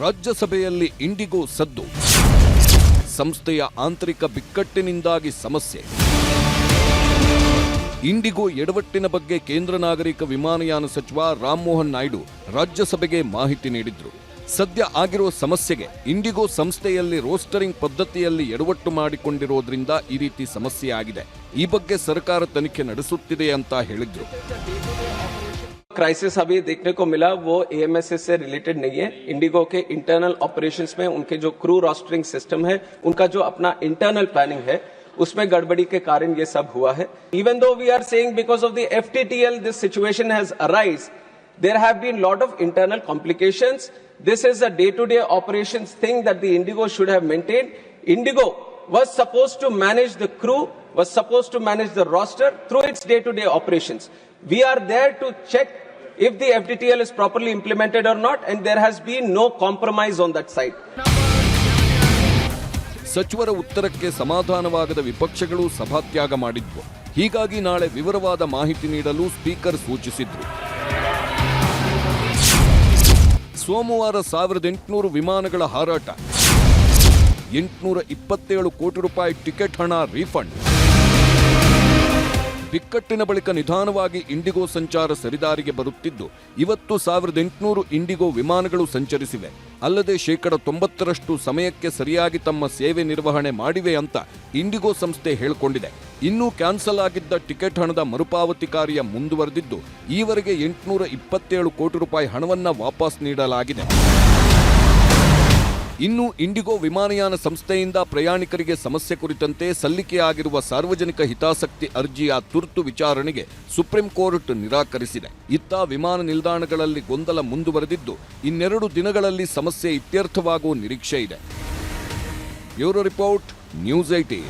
ರಾಜ್ಯಸಭೆಯಲ್ಲಿ ಇಂಡಿಗೋ ಸದ್ದು. ಸಂಸ್ಥೆಯ ಆಂತರಿಕ ಬಿಕ್ಕಟ್ಟಿನಿಂದಾಗಿ ಸಮಸ್ಯೆ. ಇಂಡಿಗೋ ಎಡವಟ್ಟಿನ ಬಗ್ಗೆ ಕೇಂದ್ರ ನಾಗರಿಕ ವಿಮಾನಯಾನ ಸಚಿವ ರಾಮಮೋಹನ್ ನಾಯ್ಡು ರಾಜ್ಯಸಭೆಗೆ ಮಾಹಿತಿ ನೀಡಿದ್ರು. ಸದ್ಯ ಆಗಿರುವ ಸಮಸ್ಯೆಗೆ ಇಂಡಿಗೋ ಸಂಸ್ಥೆಯಲ್ಲಿ ರೋಸ್ಟರಿಂಗ್ ಪದ್ಧತಿಯಲ್ಲಿ ಎಡವಟ್ಟು ಮಾಡಿಕೊಂಡಿರೋದ್ರಿಂದ ಈ ರೀತಿ ಸಮಸ್ಯೆ ಆಗಿದೆ ಈ ಬಗ್ಗೆ ಸರ್ಕಾರ ತನಿಖೆ ನಡೆಸುತ್ತಿದೆ ಅಂತ ಹೇಳಿದ್ರು क्राइसिस अभी देखने को मिला वो एएमएसएस से रिलेटेड नहीं है इंडिगो के इंटरनल ऑपरेशंस में उनके जो क्रू रोस्टरिंग सिस्टम है उनका जो अपना इंटरनल प्लानिंग है उसमें गड़बड़ी के कारण ये सब हुआ है even though we are saying because of the FTTL this situation has arise there have been lot of internal complications this is a day to day -day operations thing that the indigo should have maintained indigo was supposed to manage the crew was supposed to manage the roster through its day-to-day day operations we are there to check if the fdtl is properly implemented or not and there has been no compromise on that side ಸಚಿವರ ಉತ್ತರಕ್ಕೆ ಸಮಾಧಾನವಾಗದ ವಿಪಕ್ಷಗಳು ಸಭಾತ್ಯಾಗ ಮಾಡಿದ್ವು ಹೀಗಾಗಿ ನಾಳೆ ವಿವರವಾದ ಮಾಹಿತಿ ನೀಡಲು ಸ್ಪೀಕರ್ ಸೂಚಿಸಿದ್ರು ಸೋಮವಾರ ಸಾವಿರದ ಎಂಟುನೂರು ವಿಮಾನಗಳ ಹಾರಾಟ. ಎಂಟುನೂರ ಇಪ್ಪತ್ತೇಳು ಕೋಟಿ ರೂಪಾಯಿ ಟಿಕೆಟ್ ಹಣ ರೀಫಂಡ್. ಬಿಕ್ಕಟ್ಟಿನ ಬಳಿಕ ನಿಧಾನವಾಗಿ ಇಂಡಿಗೋ ಸಂಚಾರ ಸರಿದಾರಿಗೆ ಬರುತ್ತಿದ್ದು, ಇವತ್ತು ಸಾವಿರದ ಎಂಟುನೂರು ಇಂಡಿಗೋ ವಿಮಾನಗಳು ಸಂಚರಿಸಿವೆ. ಅಲ್ಲದೆ ಶೇಕಡ ತೊಂಬತ್ತರಷ್ಟು ಸಮಯಕ್ಕೆ ಸರಿಯಾಗಿ ತಮ್ಮ ಸೇವೆ ನಿರ್ವಹಣೆ ಮಾಡಿವೆ ಅಂತ ಇಂಡಿಗೋ ಸಂಸ್ಥೆ ಹೇಳಿಕೊಂಡಿದೆ. ಇನ್ನೂ ಕ್ಯಾನ್ಸಲ್ ಆಗಿದ್ದ ಟಿಕೆಟ್ ಹಣದ ಮರುಪಾವತಿ ಕಾರ್ಯ ಮುಂದುವರೆದಿದ್ದು, ಈವರೆಗೆ ಎಂಟುನೂರ ಇಪ್ಪತ್ತೇಳು ಕೋಟಿ ರೂಪಾಯಿ ಹಣವನ್ನು ವಾಪಸ್ ನೀಡಲಾಗಿದೆ. ಇನ್ನು ಇಂಡಿಗೋ ವಿಮಾನಯಾನ ಸಂಸ್ಥೆಯಿಂದ ಪ್ರಯಾಣಿಕರಿಗೆ ಸಮಸ್ಯೆ ಕುರಿತಂತೆ ಸಲ್ಲಿಕೆಯಾಗಿರುವ ಸಾರ್ವಜನಿಕ ಹಿತಾಸಕ್ತಿ ಅರ್ಜಿಯ ತುರ್ತು ವಿಚಾರಣೆಗೆ ಸುಪ್ರೀಂ ಕೋರ್ಟ್ ನಿರಾಕರಿಸಿದೆ. ಇತ್ತ ವಿಮಾನ ನಿಲ್ದಾಣಗಳಲ್ಲಿ ಗೊಂದಲ ಮುಂದುವರೆದಿದ್ದು, ಇನ್ನೆರಡು ದಿನಗಳಲ್ಲಿ ಸಮಸ್ಯೆ ಇತ್ಯರ್ಥವಾಗುವ ನಿರೀಕ್ಷೆ ಇದೆ. Bureau report, news IT